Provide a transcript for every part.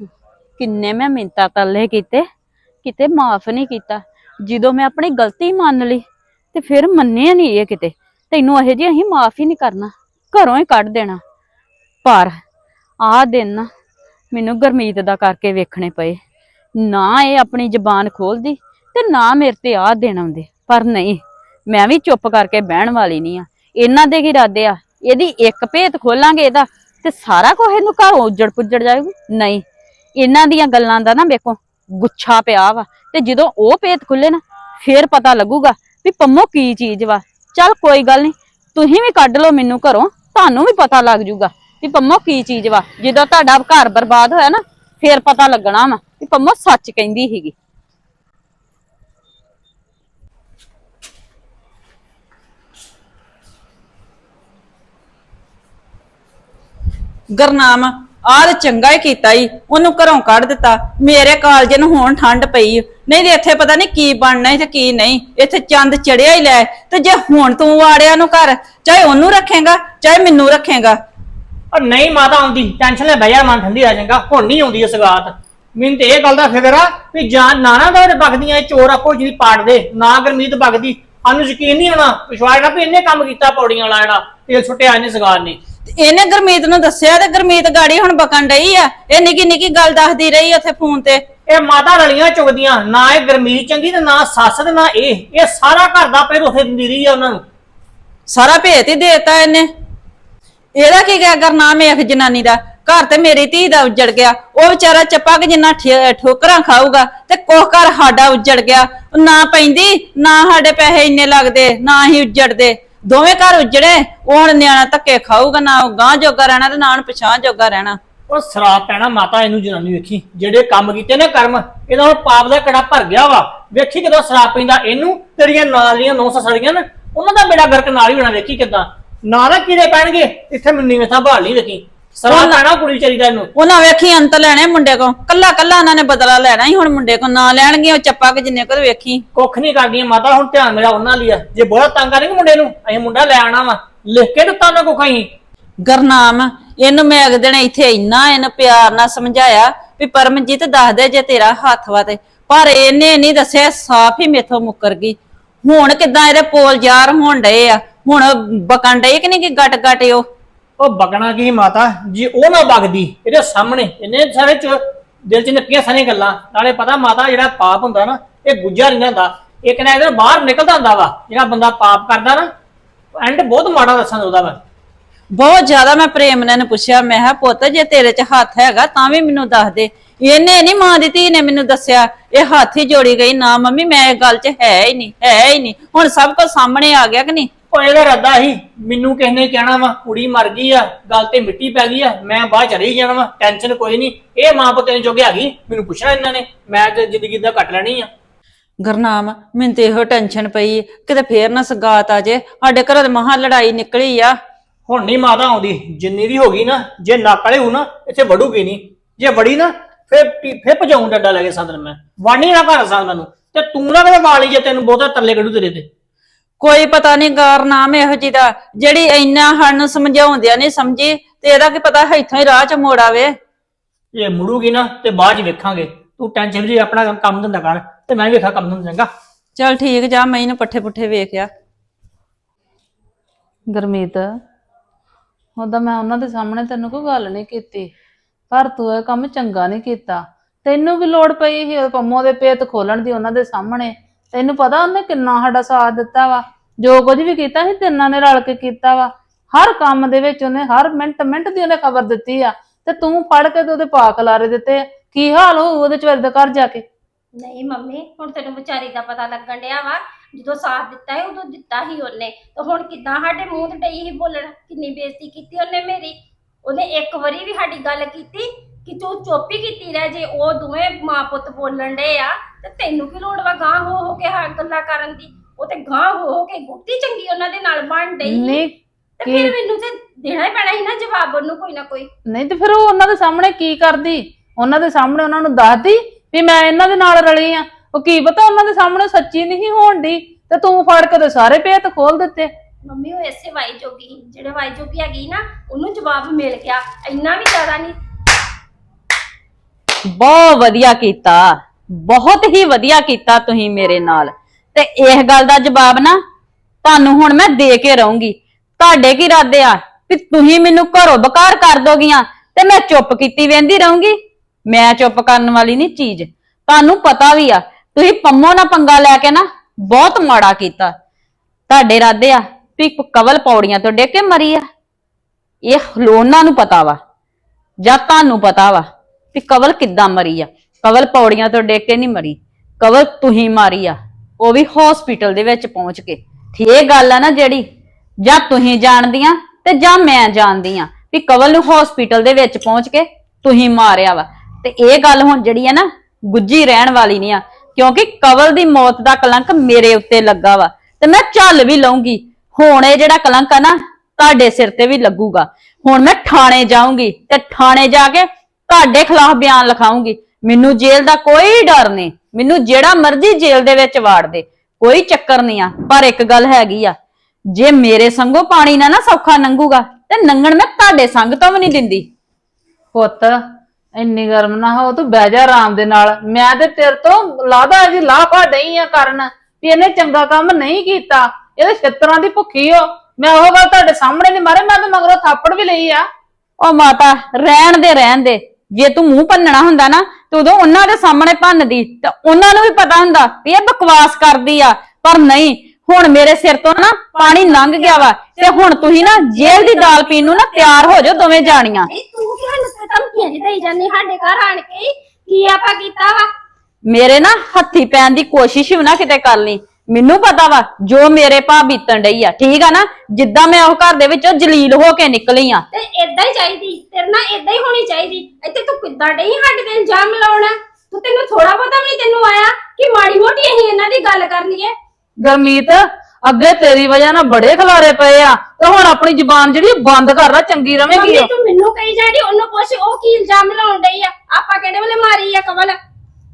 ਕਿੰਨੇ ਮੈਂ ਮਿੰਤਾ ਤਰਲੇ ਕੀਤੇ, ਕਿਤੇ ਮਾਫ ਨਹੀਂ ਕੀਤਾ। ਜਦੋਂ ਮੈਂ ਆਪਣੀ ਗਲਤੀ ਮੰਨ ਲਈ ਤੇ ਫਿਰ ਮੰਨਿਆ ਨਹੀਂ ਇਹ ਕਿਤੇ, ਤੈਨੂੰ ਇਹੋ ਜਿਹੀ ਅਸੀਂ ਮਾਫ ਹੀ ਨਹੀਂ ਕਰਨਾ, ਘਰੋਂ ਹੀ ਕੱਢ ਦੇਣਾ। ਪਰ ਆਹ ਦਿਨ ਨਾ ਮੈਨੂੰ ਗਰਮੀਤ ਦਾ ਕਰਕੇ ਵੇਖਣੇ ਪਏ। ਨਾ ਇਹ ਆਪਣੀ ਜ਼ਬਾਨ ਖੋਲਦੀ ਤੇ ਨਾ ਮੇਰੇ ਤੇ ਆਹ ਦੇਣ ਆਉਂਦੇ। ਪਰ ਨਹੀਂ, ਮੈਂ ਵੀ ਚੁੱਪ ਕਰਕੇ ਬਹਿਣ ਵਾਲੀ ਨਹੀਂ ਆ। ਇਹਨਾਂ ਦੇ ਕੀ ਇਰਾਦੇ ਆ? ਇਹਦੀ ਇੱਕ ਭੇਤ ਖੋਲਾਂਗੇ ਇਹਦਾ ਤੇ ਸਾਰਾ ਕੁਝ ਇਹਨੂੰ ਘਰੋਂ ਉੱਜੜ ਪੁੱਜੜ ਜਾਊਗੀ ਨਹੀਂ ਇਹਨਾਂ ਦੀਆਂ ਗੱਲਾਂ ਦਾ ਨਾ ਵੇਖੋ ਗੁੱਛਾ ਪਿਆ ਵਾ। ਤੇ ਜਦੋਂ ਉਹ ਭੇਤ ਖੁੱਲੇ ਨਾ, ਫੇਰ ਪਤਾ ਲੱਗੂਗਾ ਵੀ ਪੰਮੋ ਕੀ ਚੀਜ਼ ਵਾ। ਚੱਲ ਕੋਈ ਗੱਲ ਨਹੀਂ ਤੁਸੀਂ ਵੀ ਕੱਢ ਲਓ ਮੈਨੂੰ ਘਰੋਂ, ਤੁਹਾਨੂੰ ਵੀ ਪਤਾ ਲੱਗ ਜੂਗਾ ਵੀ ਪੰਮੋ ਕੀ ਚੀਜ਼ ਵਾ। ਜਦੋਂ ਤੁਹਾਡਾ ਘਰ ਬਰਬਾਦ ਹੋਇਆ ਨਾ, ਫੇਰ ਪਤਾ ਲੱਗਣਾ ਵਾ ਵੀ ਪੰਮੋ ਸੱਚ ਕਹਿੰਦੀ ਸੀਗੀ। ਗਰਨਾਮ ਆਹ ਤੇ ਚੰਗਾ ਹੀ ਕੀਤਾ ਈ, ਉਹਨੂੰ ਘਰੋਂ ਕੱਢ ਦਿੱਤਾ। ਮੇਰੇ ਕਾਲਜ ਨੂੰ ਹੁਣ ਠੰਡ ਪਈ। ਓ। ਨਹੀਂ ਤੇ ਇੱਥੇ ਪਤਾ ਨਹੀਂ ਕੀ ਬਣਨਾ ਸੀ ਤੇ ਕੀ ਨਹੀਂ। ਇੱਥੇ ਚੰਦ ਚੜਿਆ ਹੀ ਲੈ। ਤੇ ਜੇ ਹੁਣ ਤੂੰ ਵਾੜਿਆ ਨੂੰ ਘਰ, ਚਾਹੇ ਉਹਨੂੰ ਰੱਖੇਗਾ, ਚਾਹੇ ਮੈਨੂੰ ਰੱਖੇਗਾ। ਉਹ ਨਹੀਂ ਮਾਤਾ ਆਉਂਦੀ ਟੈਨਸ਼ਨ ਲੈ ਬਹਿ ਜਾ, ਮਨ ਠੰਡੀ ਆ ਜਾਏਗਾ। ਹੁਣ ਨਹੀਂ ਆਉਂਦੀ ਇਸ ਗਾਤ ਮੈਨੂੰ ਤੇ ਇਹ ਗੱਲ ਦਾ ਫਿਕਰ ਆ ਵੀ ਜਾਂ ਨਾਨਾ ਦਾ ਬਗਦੀਆਂ ਇਹ ਚੋਰ ਆਪੋ ਜਿਹਦੀ ਪਾੜ ਦੇ। ਨਾ ਗਰਮੀਤ ਬਗਦੀ ਸਾਨੂੰ ਯਕੀਨ ਨਹੀਂ ਆਉਣਾ ਵਿਸ਼ਵਾਸ ਨਾ ਵੀ ਇਹਨੇ ਕੰਮ ਕੀਤਾ ਪੌੜੀਆਂ ਵਾਲਾ ਜਿਹੜਾ ਤੇਲ ਛੁੱਟਿਆ ਇਹਨੇ ਸਗਾਰ ਨੇ। ਤੇ ਇਹਨੇ ਗਰਮੀਤ ਨੂੰ ਦੱਸਿਆ ਤੇ ਗਰਮੀਤ ਗਾੜੀ ਹੁਣ ਬਕਣ ਡਈ ਆ। ਇਹ ਨਿੱਕੀ ਨਿੱਕੀ ਗੱਲ ਦੱਸਦੀ ਰਹੀ ਉੱਥੇ ਫੋਨ ਤੇ। ਇਹ ਮਾਤਾ ਰਲੀਆਂ ਚੁਗਦੀਆਂ ਨਾ ਇਹ ਗਰਮੀਤ ਚੰਗੀ ਤੇ ਨਾ ਸੱਸ ਤੇ ਨਾ ਇਹ। ਇਹ ਸਾਰਾ ਘਰ ਦਾ ਪੇ ਰੋਥੇ ਦਿੰਦੀ ਰਹੀ ਆ ਉਹਨਾਂ ਨੂੰ। ਸਾਰਾ ਭੇਤ ਹੀ ਦੇਤਾ ਇਹਨੇ। ਇਹਦਾ ਕੀ ਗਿਆ ਗਰਨਾਮ ਇਹ ਜਨਾਨੀ ਦਾ? ਘਰ ਤੇ ਮੇਰੀ ਧੀ ਦਾ ਉੱਜੜ ਗਿਆ। ਉਹ ਵਿਚਾਰਾ ਚੱਪਾ ਕਿ ਜਿੰਨਾ ਠੇ- ਠੋਕਰਾਂ ਖਾਊਗਾ ਤੇ ਕੋਹ ਘਰ ਸਾਡਾ ਉੱਜੜ ਗਿਆ। ਨਾ ਪੈਂਦੀ ਨਾ ਸਾਡੇ ਪੈਸੇ ਇੰਨੇ ਲੱਗਦੇ ਨਾ ਹੀ ਉੱਜੜਦੇ। ਦੋਵੇਂ ਘਰ ਉੱਜੜੇ, ਉਹ ਹੁਣ ਨਿਆਣਾ ਧੱਕੇ ਖਾਊਗਾ, ਨਾ ਉਹ ਗਾਂ ਜੋਗਾ ਰਹਿਣਾ ਤੇ ਨਾ ਹੁਣ ਪਛਾਂ ਜੋਗਾ ਰਹਿਣਾ। ਉਹ ਸ਼ਰਾਪ ਪੈਣਾ, ਮਾਤਾ ਇਹਨੂੰ ਜਨਾਨੀ ਵੇਖੀ, ਜਿਹੜੇ ਕੰਮ ਕੀਤੇ ਨੇ ਕਰਮ, ਇਹਦਾ ਹੁਣ ਪਾਪ ਦਾ ਕੜਾ ਭਰ ਗਿਆ ਵਾ। ਵੇਖੀ ਕਿਦੋਂ ਸ਼ਰਾਪ ਪੀਂਦਾ, ਇਹਨੂੰ ਤੇਰੀਆਂ ਨਾਲ ਦੀਆਂ ਨੌ ਸੜੀਆਂ ਨੇ, ਉਹਨਾਂ ਦਾ ਬੇੜਾ ਗਰਕ ਨਾਲ ਹੀ ਹੋਣਾ, ਵੇਖੀ ਕਿਦਾਂ। ਨਾ ਨਾ ਕੀੜੇ ਪੈਣਗੇ, ਇੱਥੇ ਮੈਨੂੰ ਨੀਵੇਂ ਥਾਂ ਭਾਲ ਨਹੀਂ ਵੇਖੀ। ਸ਼ਰਾਬ ਪੈਣਾ ਕੁੜੀ ਚਾਹੀਦਾ ਇਹਨੂੰ। ਉਹਨਾਂ ਵੇਖੀ ਅੰਤ ਲੈਣੇ ਮੁੰਡੇ ਕੋ ਕੱਲਾ ਕੱਲਾ ਉਹਨਾਂ ਨੇ ਬਦਲਾ ਲੈਣਾ ਹੀ ਹੁਣ ਮੁੰਡੇ ਕੋ ਨਾ ਲੈਣਗੇ ਉਹ ਚੱਪਾ ਕਿ ਜਿੰਨੇ ਕੋ ਵੇਖੀ। ਕੁੱਖ ਨਹੀਂ ਕਰਦੀਆਂ ਮਾਤਾ ਹੁਣ ਧਿਆਨ ਮੇਰਾ ਉਹਨਾਂ ਲਈ ਆ। ਜੇ ਬਹੁਤ ਤੰਗ ਕਰਨਗੇ ਮੁੰਡੇ ਨੂੰ ਅਸੀਂ ਮੁੰਡਾ ਲੈ ਆਣਾ ਵਾ। ਲਿਖ ਕੇ ਦਿੱਤਾ ਉਹਨਾਂ ਕੋ ਕਹੀਂ। ਗਰਨਾਮ ਇਹਨੂੰ ਮੈਂ ਅਗ ਦਿਨ ਇੱਥੇ ਇੰਨਾ ਇਹਨੂੰ ਪਿਆਰ ਨਾਲ ਸਮਝਾਇਆ ਵੀ ਪਰਮਜੀਤ ਦੱਸ ਦੇ ਜੇ ਤੇਰਾ ਹੱਥ ਵਾ ਤੇ। ਪਰ ਇਹਨੇ ਨਹੀਂ ਦੱਸਿਆ ਸਾਫ਼ ਹੀ ਮੇਥੋਂ ਮੁੱਕਰ ਗਈ। ਹੁਣ ਕਿਦਾਂ ਇਹਦੇ ਪੋਲ ਯਾਰ ਹੋਣ ਡਏ ਆ? ਹੁਣ ਬਕਣ ਡਏ ਕਿ ਨਹੀਂ ਕਿ ਗਟ ਗਟ ਉਹ? ਉਹ ਬਗਣਾ ਕੀ ਮਾਤਾ, ਜੀ ਉਹ ਨਾ ਬਗਦੀ, ਇਹਦੇ ਸਾਹਮਣੇ ਇਹਨੇ ਸਾਰੇ ਚ ਦਿਲ ਚ ਨੱਕੀਆਂ ਸਾਰੀਆਂ ਗੱਲਾਂ। ਨਾਲੇ ਪਤਾ ਮਾਤਾ, ਜਿਹੜਾ ਪਾਪ ਹੁੰਦਾ ਨਾ, ਇਹ ਗੁੱਜਾ ਨਹੀਂ ਹੁੰਦਾ ਇੱਕ ਨਾ ਇਹਦੇ ਬਾਹਰ ਨਿਕਲਦਾ ਹੁੰਦਾ ਵਾ, ਜਿਹੜਾ ਬੰਦਾ ਪਾਪ ਕਰਦਾ ਨਾ ਐਂਡ ਬਹੁਤ ਮਾੜਾ ਦੱਸਣ ਉਹਦਾ ਵਾ। ਬਹੁਤ ਜ਼ਿਆਦਾ ਮੈਂ ਪ੍ਰੇਮ ਨਾਲ ਇਹਨੂੰ ਪੁੱਛਿਆ, ਮੈਂ ਕਿਹਾ, ਪੁੱਤ, ਜੇ ਤੇਰੇ 'ਚ ਹੱਥ ਹੈਗਾ, ਤਾਂ ਵੀ ਮੈਨੂੰ ਦੱਸ ਦੇ। ਇਹਨੇ ਨਹੀਂ ਮਾਂ ਦੀ ਧੀ ਨੇ ਮੈਨੂੰ ਦੱਸਿਆ, ਇਹ ਹੱਥ ਹੀ ਜੋੜੀ ਗਈ, ਨਾ ਮੰਮੀ, ਮੈਂ ਇਹ ਗੱਲ 'ਚ ਹੈ ਹੀ ਨਹੀਂ, ਹੈ ਹੀ ਨਹੀਂ। ਹੁਣ ਸਭ ਕੁਝ ਸਾਹਮਣੇ ਆ ਗਿਆ ਕਿ ਨਹੀਂ? ਉਹ ਇਹਦਾ ਰੱਦਾ ਸੀ ਮੈਨੂੰ ਕਿਸ ਨੇ ਕਹਿਣਾ ਵਾ ਕੁੜੀ ਮਰ ਗਈ ਆ ਗੱਲ ਤੇ ਮਿੱਟੀ ਪੈ ਗਈ ਆ ਮੈਂ ਬਾਹਰ ਚਲੇ ਜਾਣਾ ਵਾ ਟੈਨਸ਼ਨ ਕੋਈ ਨਹੀਂ ਇਹ ਮਾਂ ਪੁੱਤ ਨੇ ਜੋਗੇ ਆ ਗਈ ਮੈਨੂੰ ਪੁੱਛਣਾ ਇਹਨਾਂ ਨੇ ਮੈਂ ਤੇ ਜ਼ਿੰਦਗੀ ਦਾ ਕੱਟ ਲੈਣੀ ਆ। ਗਰਨਾਮ ਮੈਨੂੰ ਤੇ ਇਹੋ ਟੈਨਸ਼ਨ ਪਈ ਕਿਤੇ ਫੇਰ ਨਾ ਸਗਾਤ ਆ ਜੇ ਸਾਡੇ ਘਰੋਂ ਤੇ ਮਹਾ ਲੜਾਈ ਨਿਕਲੀ ਆ। ਹੁਣ ਨਹੀਂ ਮਾਤਾ ਆਉਂਦੀ ਜਿੰਨੀ ਵੀ ਹੋ ਗਈ ਨਾ ਜੇ ਨੱਕ ਵਾਲੇ ਹੋ ਨਾ ਇੱਥੇ ਵੜੂਗੀ ਨਹੀਂ ਜੇ ਵੜੀ ਨਾ ਫਿਰ ਪੀ- ਫਿਰ ਭਜਾਉਂ ਡੰਡਾ ਲੈ ਕੇ ਸੰਦਨ ਮੈਂ। ਵਾਣੀ ਨਾ ਘਰ ਸਾਂ ਮੈਨੂੰ। ਤੇ ਤੂੰ ਨਾ ਕਦੇ ਵਾਲੀ ਜੇ ਤੈਨੂੰ ਬਹੁਤਾ ਤਰਲੇ ਕੱਢੂ ਤੇਰੇ ਤੇ। ਕੋਈ ਪਤਾ ਨਹੀਂ ਗਰਨਾਮ ਇਹੋ ਜੀ ਦਾ ਜਿਹੜੀ ਇੰਨਾ ਸਾਨੂੰ ਸਮਝਾਉਂਦਿਆਂ ਨਹੀਂ ਸਮਝੀ ਤੇ ਇਹਦਾ ਕੀ ਪਤਾ ਇੱਥੋਂ ਹੀ ਰਾਹ 'ਚ ਮੋੜ ਆਵੇ। ਜੇ ਮੁੜੂਗੀ ਨਾ ਤੇ ਬਾਅਦ ਚ ਵੇਖਾਂਗੇ। ਤੂੰ ਟੈਨਸ਼ਨ ਜੀ ਆਪਣਾ ਕੰਮ- ਕੰਮ ਧੰਦਾ ਕਰ ਤੇ ਮੈਂ ਵੀ ਵੇਖਾਂ ਕੰਮ ਧੰਦਾ ਚੰਗਾ। ਚਲ ਠੀਕ ਜਾ ਮੈਂ ਇਹਨੂੰ ਪੱਠੇ ਪੁੱਠੇ ਵੇਖਿਆ ਗੁਰਮੀਤ ਉਹਦਾ ਮੈਂ ਉਹਨਾਂ ਦੇ ਸਾਹਮਣੇ ਤੈਨੂੰ ਕੋਈ ਗੱਲ ਨਹੀਂ ਕੀਤੀ ਪਰ ਤੂੰ ਇਹ ਕੰਮ ਚੰਗਾ ਨਹੀਂ ਕੀਤਾ। ਤੈਨੂੰ ਵੀ ਲੋੜ ਪਈ ਸੀ ਉਹ ਪੰਮੋ ਦੇ ਪੇਤ ਖੋਲਣ ਦੀ ਉਹਨਾਂ ਦੇ ਸਾਹਮਣੇ? ਤੈਨੂੰ ਪਤਾ ਉਹਨੇ ਕਿੰਨਾ ਸਾਡਾ ਸਾਥ ਦਿੱਤਾ ਵਾ, ਜੋ ਕੁਝ ਵੀ ਕੀਤਾ ਸੀ ਤਿੰਨਾਂ ਨੇ ਰਲ ਕੇ ਕੀਤਾ ਵਾ। ਹਰ ਕੰਮ ਦੇ ਵਿੱਚ ਉਹਨੇ ਹਰ ਮਿੰਟ ਮਿੰਟ ਦੀ ਉਹਨੇ ਖਬਰ ਦਿੱਤੀ ਆ ਤੇ ਤੂੰ ਫੜ ਕੇ ਤੇ ਉਹਦੇ ਪਾਕ ਲਾਰੇ ਦਿੱਤੇ ਕੀ ਹਾਲ ਹੋਊ ਉਹਦੇ ਚਵਰ ਦੇ ਘਰ ਜਾ ਕੇ? ਨਹੀਂ ਮੰਮੀ, ਹੁਣ ਤੈਨੂੰ ਵਿਚਾਰੀ ਦਾ ਪਤਾ ਲੱਗਣ ਡਿਆ ਵਾ, ਜਦੋਂ ਸਾਥ ਦਿੱਤਾ ਹੈ ਉਦੋਂ ਦਿੱਤਾ ਹੀ ਉਹਨੇ। ਤੇ ਹੁਣ ਕਿੱਦਾਂ ਸਾਡੇ ਮੂੰਹ ਤੇ ਡਈ ਹੀ ਬੋਲਣ? ਕਿੰਨੀ ਬੇਇੱਜ਼ਤੀ ਕੀਤੀ ਉਹਨੇ ਮੇਰੀ? ਉਹਨੇ ਇੱਕ ਵਾਰੀ ਵੀ ਸਾਡੀ ਗੱਲ ਕੀਤੀ ਕਿ ਤੂੰ ਚੁੱਪ ਹੀ ਕੀਤੀ ਰਹਿ ਜੇ ਉਹ ਦੋਵੇਂ ਮਾਂ ਪੁੱਤ ਬੋਲਣ ਡੇ ਆ ਤੇ ਤੈਨੂੰ ਕੀ ਲੋੜ ਵਾ ਗਾਂ ਹੋ ਹੋ ਕੇ ਹਾਂ ਗੱਲਾਂ ਕਰਨ ਦੀ? ਉਹ ਤੇ ਗਾਂ ਹੋ ਹੋ ਕੇ ਗੁੱਟੀ ਚੰਗੀ ਉਹਨਾਂ ਦੇ ਨਾਲ ਬਣ ਡਈ। ਨਹੀਂ ਤੇ ਫਿਰ ਮੈਨੂੰ ਤੇ ਦੇਣਾ ਹੀ ਪੈਣਾ ਸੀ ਨਾ ਜਵਾਬ ਉਹਨੂੰ ਕੋਈ ਨਾ ਕੋਈ। ਨਹੀਂ ਤੇ ਫਿਰ ਉਹ ਉਹਨਾਂ ਦੇ ਸਾਹਮਣੇ ਕੀ ਕਰਦੀ? ਉਹਨਾਂ ਦੇ ਸਾਹਮਣੇ ਉਹਨਾਂ ਨੂੰ ਦੱਸਦੀ ਵੀ ਮੈਂ ਇਹਨਾਂ ਦੇ ਨਾਲ ਰਲੀ ਆ। ਉਹ ਕੀ ਪਤਾ ਉਹਨਾਂ ਦੇ ਸਾਹਮਣੇ ਸੱਚੀ ਨਹੀਂ ਹੋਣ ਦੀ ਤੇ ਤੂੰ ਫੜ ਕੇ ਤੇ ਸਾਰੇ ਭੇਤ ਖੋਲ ਦਿੱਤੇ। ਮੰਮੀ ਉਹ ਐਸੇ ਵਾਈ ਜੋਗੀ। ਜਿਹੜੇ ਵਾਈ ਜੋਗੀ ਹੈਗੀ ਨਾ ਉਹਨੂੰ ਜਵਾਬ ਮਿਲ ਗਿਆ। ਇੰਨਾ ਵੀ ਜ਼ਿਆਦਾ ਨਹੀਂ ਬਹੁਤ ਵਧੀਆ ਕੀਤਾ। ਬਹੁਤ ਹੀ ਵਧੀਆ ਕੀਤਾ ਤੁਸੀਂ ਮੇਰੇ ਨਾਲ। ਤੇ ਇਸ ਗੱਲ ਦਾ ਜਵਾਬ ਨਾ ਤੁਹਾਨੂੰ ਹੁਣ ਮੈਂ ਦੇ ਕੇ ਰਹੂੰਗੀ। ਤੁਹਾਡੇ ਕੀ ਇਰਾਦੇ ਆ ਕਿ ਤੁਸੀਂ ਮੈਨੂੰ ਘਰੋਂ ਬਕਾਰ ਕਰ ਦੋਗੀਆਂ ਤੇ ਮੈਂ ਚੁੱਪ ਕੀਤੀ ਵੇਂਦੀ ਰਹੂੰਗੀ? ਮੈਂ ਚੁੱਪ ਕਰਨ ਵਾਲੀ ਨਹੀਂ ਚੀਜ਼। ਤੁਹਾਨੂੰ ਪਤਾ ਵੀ ਆ, ਤੁਸੀਂ ਪੰਮੋ ਨਾਲ ਪੰਗਾ ਲੈ ਕੇ ਨਾ ਬਹੁਤ ਮਾੜਾ ਕੀਤਾ। ਤੁਹਾਡੇ ਇਰਾਦੇ ਆ ਵੀ ਕਵਲ ਪੌੜੀਆਂ ਤੋਂ ਡਿੱਗ ਮਰੀ ਆ। ਇਹ ਲੋਨਾਂ ਨੂੰ ਪਤਾ ਵਾ, ਜਾਂ ਤੁਹਾਨੂੰ ਪਤਾ ਵਾ। ਕਿ ਕਵਲ ਕਿੱਦਾਂ ਮਰੀ ਆ? ਕਵਲ ਪੌੜੀਆਂ ਤੋਂ ਡੇਕ ਕੇ ਨਹੀਂ ਮਰੀ। ਕਵਲ ਤੁਸੀਂ ਮਾਰੀ ਆ। ਉਹ ਵੀ ਹਸਪੀਟਲ ਦੇ ਵਿੱਚ ਪਹੁੰਚ ਕੇ। ਠੀਕ ਇਹ ਗੱਲ ਆ ਨਾ ਜਿਹੜੀ, ਜਾਂ ਤੁਸੀਂ ਜਾਣਦੀਆਂ ਤੇ ਜਾਂ ਮੈਂ ਜਾਣਦੀ ਆ ਵੀ ਕਵਲ ਨੂੰ ਹਸਪੀਟਲ ਦੇ ਵਿੱਚ ਪਹੁੰਚ ਕੇ ਤੁਸੀਂ ਮਾਰਿਆ ਵਾ। ਤੇ ਇਹ ਗੱਲ ਹੁਣ ਜਿਹੜੀ ਆ ਨਾ, ਗੁੱਜੀ ਰਹਿਣ ਵਾਲੀ ਨਹੀਂ ਆ। ਕਿਉਂਕਿ ਕਵਲ ਦੀ ਮੌਤ ਦਾ ਕਲੰਕ ਮੇਰੇ ਉੱਤੇ ਲੱਗਾ ਵਾ। ਤੇ ਮੈਂ ਝੱਲ ਵੀ ਲਊਂਗੀ। ਹੁਣ ਇਹ ਜਿਹੜਾ ਕਲੰਕ ਆ ਨਾ, ਤੁਹਾਡੇ ਸਿਰ ਤੇ ਵੀ ਲੱਗੂਗਾ। ਹੁਣ ਮੈਂ ਥਾਣੇ ਜਾਊਂਗੀ ਤੇ ਥਾਣੇ ਜਾ ਕੇ ਤੁਹਾਡੇ ਖਿਲਾਫ ਬਿਆਨ ਲਿਖਾਉਂਗੀ। ਮੈਨੂੰ ਜੇਲ੍ਹ ਦਾ ਕੋਈ ਡਰ ਨਹੀਂ। ਮੈਨੂੰ ਜਿਹੜਾ ਮਰਜ਼ੀ ਜੇਲ੍ਹ ਦੇ ਵਿੱਚ ਵਾੜ ਦੇ। ਕੋਈ ਚੱਕਰ ਨਹੀਂ ਆ। ਪਰ ਇੱਕ ਗੱਲ ਹੈਗੀ ਆ। ਜੇ ਮੇਰੇ ਸੰਗੋਂ ਪਾਣੀ ਨਾ ਨਾ ਸੌਖਾ ਲੰਘੂਗਾ ਤੇ ਨੰਗਣ ਮੈਂ ਤੁਹਾਡੇ ਸੰਗ ਤੋਂ ਵੀ ਨਹੀਂ ਦਿੰਦੀ। ਪੁੱਤ, ਇੰਨੀ ਗਰਮ ਨਾ ਹੋ, ਤੂੰ ਬਹਿ ਜਾ ਆਰਾਮ ਦੇ ਨਾਲ। ਮੈਂ ਤੇ ਤੇਰੇ ਤੋਂ ਲਾਦਾ ਜੀ ਲਾਫਾ ਡਈ ਆ ਕਰਨ ਵੀ ਇਹਨੇ ਚੰਗਾ ਕੰਮ ਨਹੀਂ ਕੀਤਾ। ਇਹਦੇ ਛਿੱਤਰਾਂ ਦੀ ਭੁੱਖੀ ਹੋ। ਮੈਂ ਉਹ ਗੱਲ ਤੁਹਾਡੇ ਸਾਹਮਣੇ ਨਹੀਂ ਮਾਰੇ, ਮੈਂ ਤਾਂ ਮਗਰੋਂ ਥਾਪੜ ਵੀ ਲਈ ਆ। ਉਹ ਮਾਤਾ, ਰਹਿਣ ਦੇ ਰਹਿਣ ਦੇ। ਜੇ ਤੂੰ ਮੂੰਹ ਭੰਨਣਾ ਹੁੰਦਾ ਨਾ ਤੇ ਉਦੋਂ ਉਹਨਾਂ ਦੇ ਸਾਹਮਣੇ ਭੰਨਦੀ ਤੇ ਉਹਨਾਂ ਨੂੰ ਵੀ ਪਤਾ ਹੁੰਦਾ ਵੀ ਇਹ ਬਕਵਾਸ ਕਰਦੀ ਆ। ਪਰ ਨਹੀਂ ਹੁਣ ਮੇਰੇ ਸਿਰ ਤੋਂ ਨਾ ਪਾਣੀ ਲੰਘ ਗਿਆ ਵਾ ਤੇ ਹੁਣ ਤੁਸੀਂ ਨਾ ਜੇਲ੍ਹ ਦੀ ਦਾਲ ਪੀਣ ਨੂੰ ਨਾ ਤਿਆਰ ਹੋ ਜਾਓ ਦੋਵੇਂ ਜਾਣੀਆਂ। ਨਹੀਂ ਤੂੰ ਕਿਉਂ ਨਸੇ ਧਮਕੀਆਂ ਦੇਈ ਜਾਂਦੀ ਸਾਡੇ ਘਰ ਆਣ ਕੇ ਕੀ ਆਪਾਂ ਕੀਤਾ ਵਾ? ਮੇਰੇ ਨਾ ਹੱਥੀ ਪੈਣ ਦੀ ਕੋਸ਼ਿਸ਼ ਵੀ ਨਾ ਕਿਤੇ ਕਰ ਲਈ ਮੈਨੂੰ ਪਤਾ ਵਾ ਜੋ ਮੇਰੇ ਭਾ ਬੀਤਣ ਡਈ ਆ ਠੀਕ ਆ ਨਾ? ਜਿੱਦਾਂ ਮੈਂ ਉਹ ਘਰ ਦੇ ਵਿੱਚੋਂ ਜਲੀਲ ਹੋ ਕੇ ਨਿਕਲੀ ਆ। ਤੇ ਇਦਾਂ ਹੀ ਚਾਹੀਦੀ ਤੇਰੇ ਨਾਲ ਇਦਾਂ ਹੀ ਹੋਣੀ ਚਾਹੀਦੀ। ਇੱਥੇ ਤੂੰ ਕਿੱਦਾਂ ਡਈ ਸਾਡੇ ਤੇ ਇਲਜ਼ਾਮ ਲਾਉਣਾ? ਤੂੰ ਤੈਨੂੰ ਥੋੜਾ ਬਹੁਤਾ ਵੀ ਨਹੀਂ ਤੈਨੂੰ ਆਇਆ ਕਿ ਮਾੜੀ ਮੋਟੀ ਅਸੀਂ ਇਹਨਾਂ ਦੀ ਗੱਲ ਕਰ ਲਈਏ ਗਰਮੀਤ ਅੱਗੇ ਤੇਰੀ ਵਜ੍ਹਾ ਨਾਲ ਬੜੇ ਖਲਾਰੇ ਪਏ ਆ। ਤੇ ਹੁਣ ਆਪਣੀ ਜ਼ੁਬਾਨ ਜਿਹੜੀ ਉਹ ਬੰਦ ਕਰ ਲੈ ਚੰਗੀ ਰਵੇਂਗੀ ਮੰਮੀ ਉਹ। ਤੂੰ ਮੈਨੂੰ ਕਹੀ ਜਾਂਦੀ ਉਹਨੂੰ ਪੁੱਛ ਉਹ ਕੀ ਇਲਜ਼ਾਮ ਲਾਉਣ ਡਈ ਆ? ਆਪਾਂ ਕਿਹੜੇ ਵੇਲੇ ਮਾਰੀ ਆ ਕਵਲ?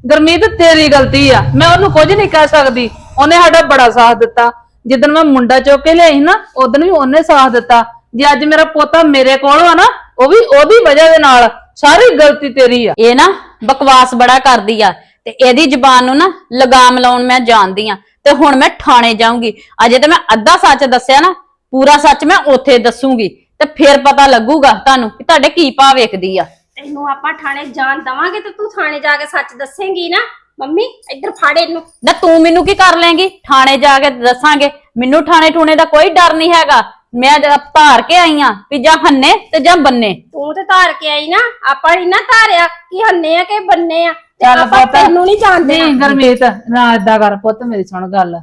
ਗਰਮੀਤ ਤੇਰੀ ਗਲਤੀ ਆ। ਮੈਂ ਉਹਨੂੰ ਕੁਝ ਨਹੀਂ ਕਹਿ ਸਕਦੀ। ਉਹਨੇ ਸਾਡਾ ਬੜਾ ਸਾਥ ਦਿੱਤਾ। ਜਿੱਦਣ ਮੈਂ ਮੁੰਡਾ ਚੁੱਕ ਕੇ ਲਿਆਈ ਨਾ ਉਦੋਂ ਵੀ ਉਹਨੇ ਸਾਥ ਦਿੱਤਾ। ਜੇ ਅੱਜ ਮੇਰਾ ਪੋਤਾ ਮੇਰੇ ਕੋਲ ਆ ਨਾ ਉਹ ਵੀ ਉਹਦੀ ਵਜ੍ਹਾ ਦੇ ਨਾਲ ਸਾਰੀ ਗਲਤੀ ਤੇਰੀ ਆ। ਇਹ ਨਾ ਬਕਵਾਸ ਬੜਾ ਕਰਦੀ ਆ ਤੇ ਇਹਦੀ ਜ਼ੁਬਾਨ ਨੂੰ ਨਾ ਲਗਾਮ ਲਾਉਣ ਮੈਂ ਜਾਣਦੀ ਆ। ਤੇ ਹੁਣ ਮੈਂ ਥਾਣੇ ਜਾਊਂਗੀ। ਅਜੇ ਤੇ ਮੈਂ ਅੱਧਾ ਸੱਚ ਦੱਸਿਆ ਨਾ ਪੂਰਾ ਸੱਚ ਮੈਂ ਉੱਥੇ ਦੱਸੂਗੀ। ਤੇ ਫਿਰ ਪਤਾ ਲੱਗੂਗਾ ਤੁਹਾਨੂੰ ਕਿ ਤੁਹਾਡੇ ਕੀ ਭਾਅ ਵੇਖਦੀ ਆ। ਤੈਨੂੰ ਆਪਾਂ ਥਾਣੇ ਜਾਣ ਦਵਾਂਗੇ ਤੇ ਤੂੰ ਥਾਣੇ ਜਾ ਕੇ ਸੱਚ ਦੱਸੇਂਗੀ ਨਾ। ਮੰਮੀ ਇੱਧਰ ਫੜ ਇਹਨੂੰ। ਨਾ ਤੂੰ ਮੈਨੂੰ ਕੀ ਕਰ ਲੇਂਗੀ ਥਾਣੇ ਜਾ ਕੇ ਦੱਸਾਂਗੇ। ਮੈਨੂੰ ਥਾਣੇ ਠੂਣੇ ਦਾ ਕੋਈ ਡਰ ਨਹੀਂ ਹੈਗਾ। ਮੈਂ ਜਦ ਧਾਰ ਕੇ ਆਈ ਆ ਵੀ ਜਾਂ ਹੰਨੇ ਤੇ ਜਾਂ ਬੰਨੇ। ਤੂੰ ਤੇ ਧਾਰ ਕੇ ਆਈ ਨਾ ਆਪਾਂ ਨੀ ਨਾ ਧਾਰਿਆ ਕਿ ਹੰਨੇ ਆ ਕਿ ਬੰਨੇ ਆ। ਤੇ ਚੱਲ ਆਪਾਂ ਪੁੱਤ। ਤੈਨੂੰ ਨਹੀਂ ਜਾਣਦੇ ਨਹੀਂ ਗਰਮੀਤ ਨਾ ਏਦਾਂ ਕਰ ਪੁੱਤ ਮੇਰੀ ਸੁਣ ਗੱਲ।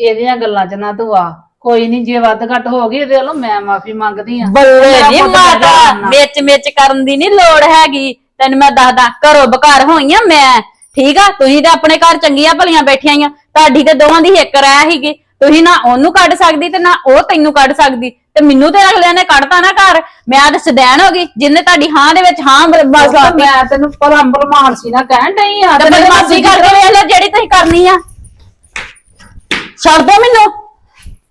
ਇਹਦੀਆਂ ਗੱਲਾਂ 'ਚ ਨਾ ਤੂੰ ਆ ਕੋਈ ਨਹੀਂ ਜੇ ਵੱਧ ਘੱਟ ਹੋ ਗਈ ਇਹਦੇ ਵੱਲੋਂ ਮੈਂ ਮਾਫੀ ਮੰਗਦੀ ਆ। ਬੱਲੇ ਮੇਰਾ ਨੀ ਪੁੱਤ ਮਾਤਾ ਨਾ। ਵਿੱਚ ਵਿੱਚ ਕਰਨ ਦੀ ਨਹੀਂ ਲੋੜ ਹੈਗੀ। ਤੈਨੂੰ ਮੈਂ ਦੱਸਦਾ ਘਰੋਂ ਬਕਾਰ ਹੋਈਆਂ ਮੈਂ। ਠੀਕ ਆ ਤੁਸੀਂ ਤਾਂ ਆਪਣੇ ਘਰ ਚੰਗੀਆਂ ਭਲੀਆਂ ਬੈਠੀਆਂ ਆਂ। ਤੁਹਾਡੀ ਤੇ ਦੋਵਾਂ ਦੀ ਹਿੱਕ ਰਹਿ ਸੀਗੀ। ਤੁਸੀਂ ਨਾ ਉਹਨੂੰ ਕੱਢ ਸਕਦੀ ਤੇ ਨਾ ਉਹ ਤੈਨੂੰ ਕੱਢ ਸਕਦੀ। ਤੇ ਮੈਨੂੰ ਤੇ ਅਗਲਿਆਂ ਨੇ ਕੱਢਤਾ ਨਾ ਘਰ। ਮੈਂ ਤਾਂ ਸਦੈਣ ਹੋ ਗਈ ਜਿੰਨੇ ਤੁਹਾਡੀ ਹਾਂ ਦੇ ਵਿੱਚ ਹਾਂ ਬਸ ਲਾਤੀ ਮੈਂ ਤੈਨੂੰ ਪਰੰਬਰ ਮਾਨਸੀ ਨਾ ਕਹਿਣ ਡਈ ਆ ਤੇ ਬਦਮਾਸ਼ੀ ਕਰਕੇ ਵੇਖ ਲੈ ਜਿਹੜੀ ਤੁਸੀਂ ਕਰਨੀ ਆ। ਛੱਡ ਦੋ ਮੈਨੂੰ।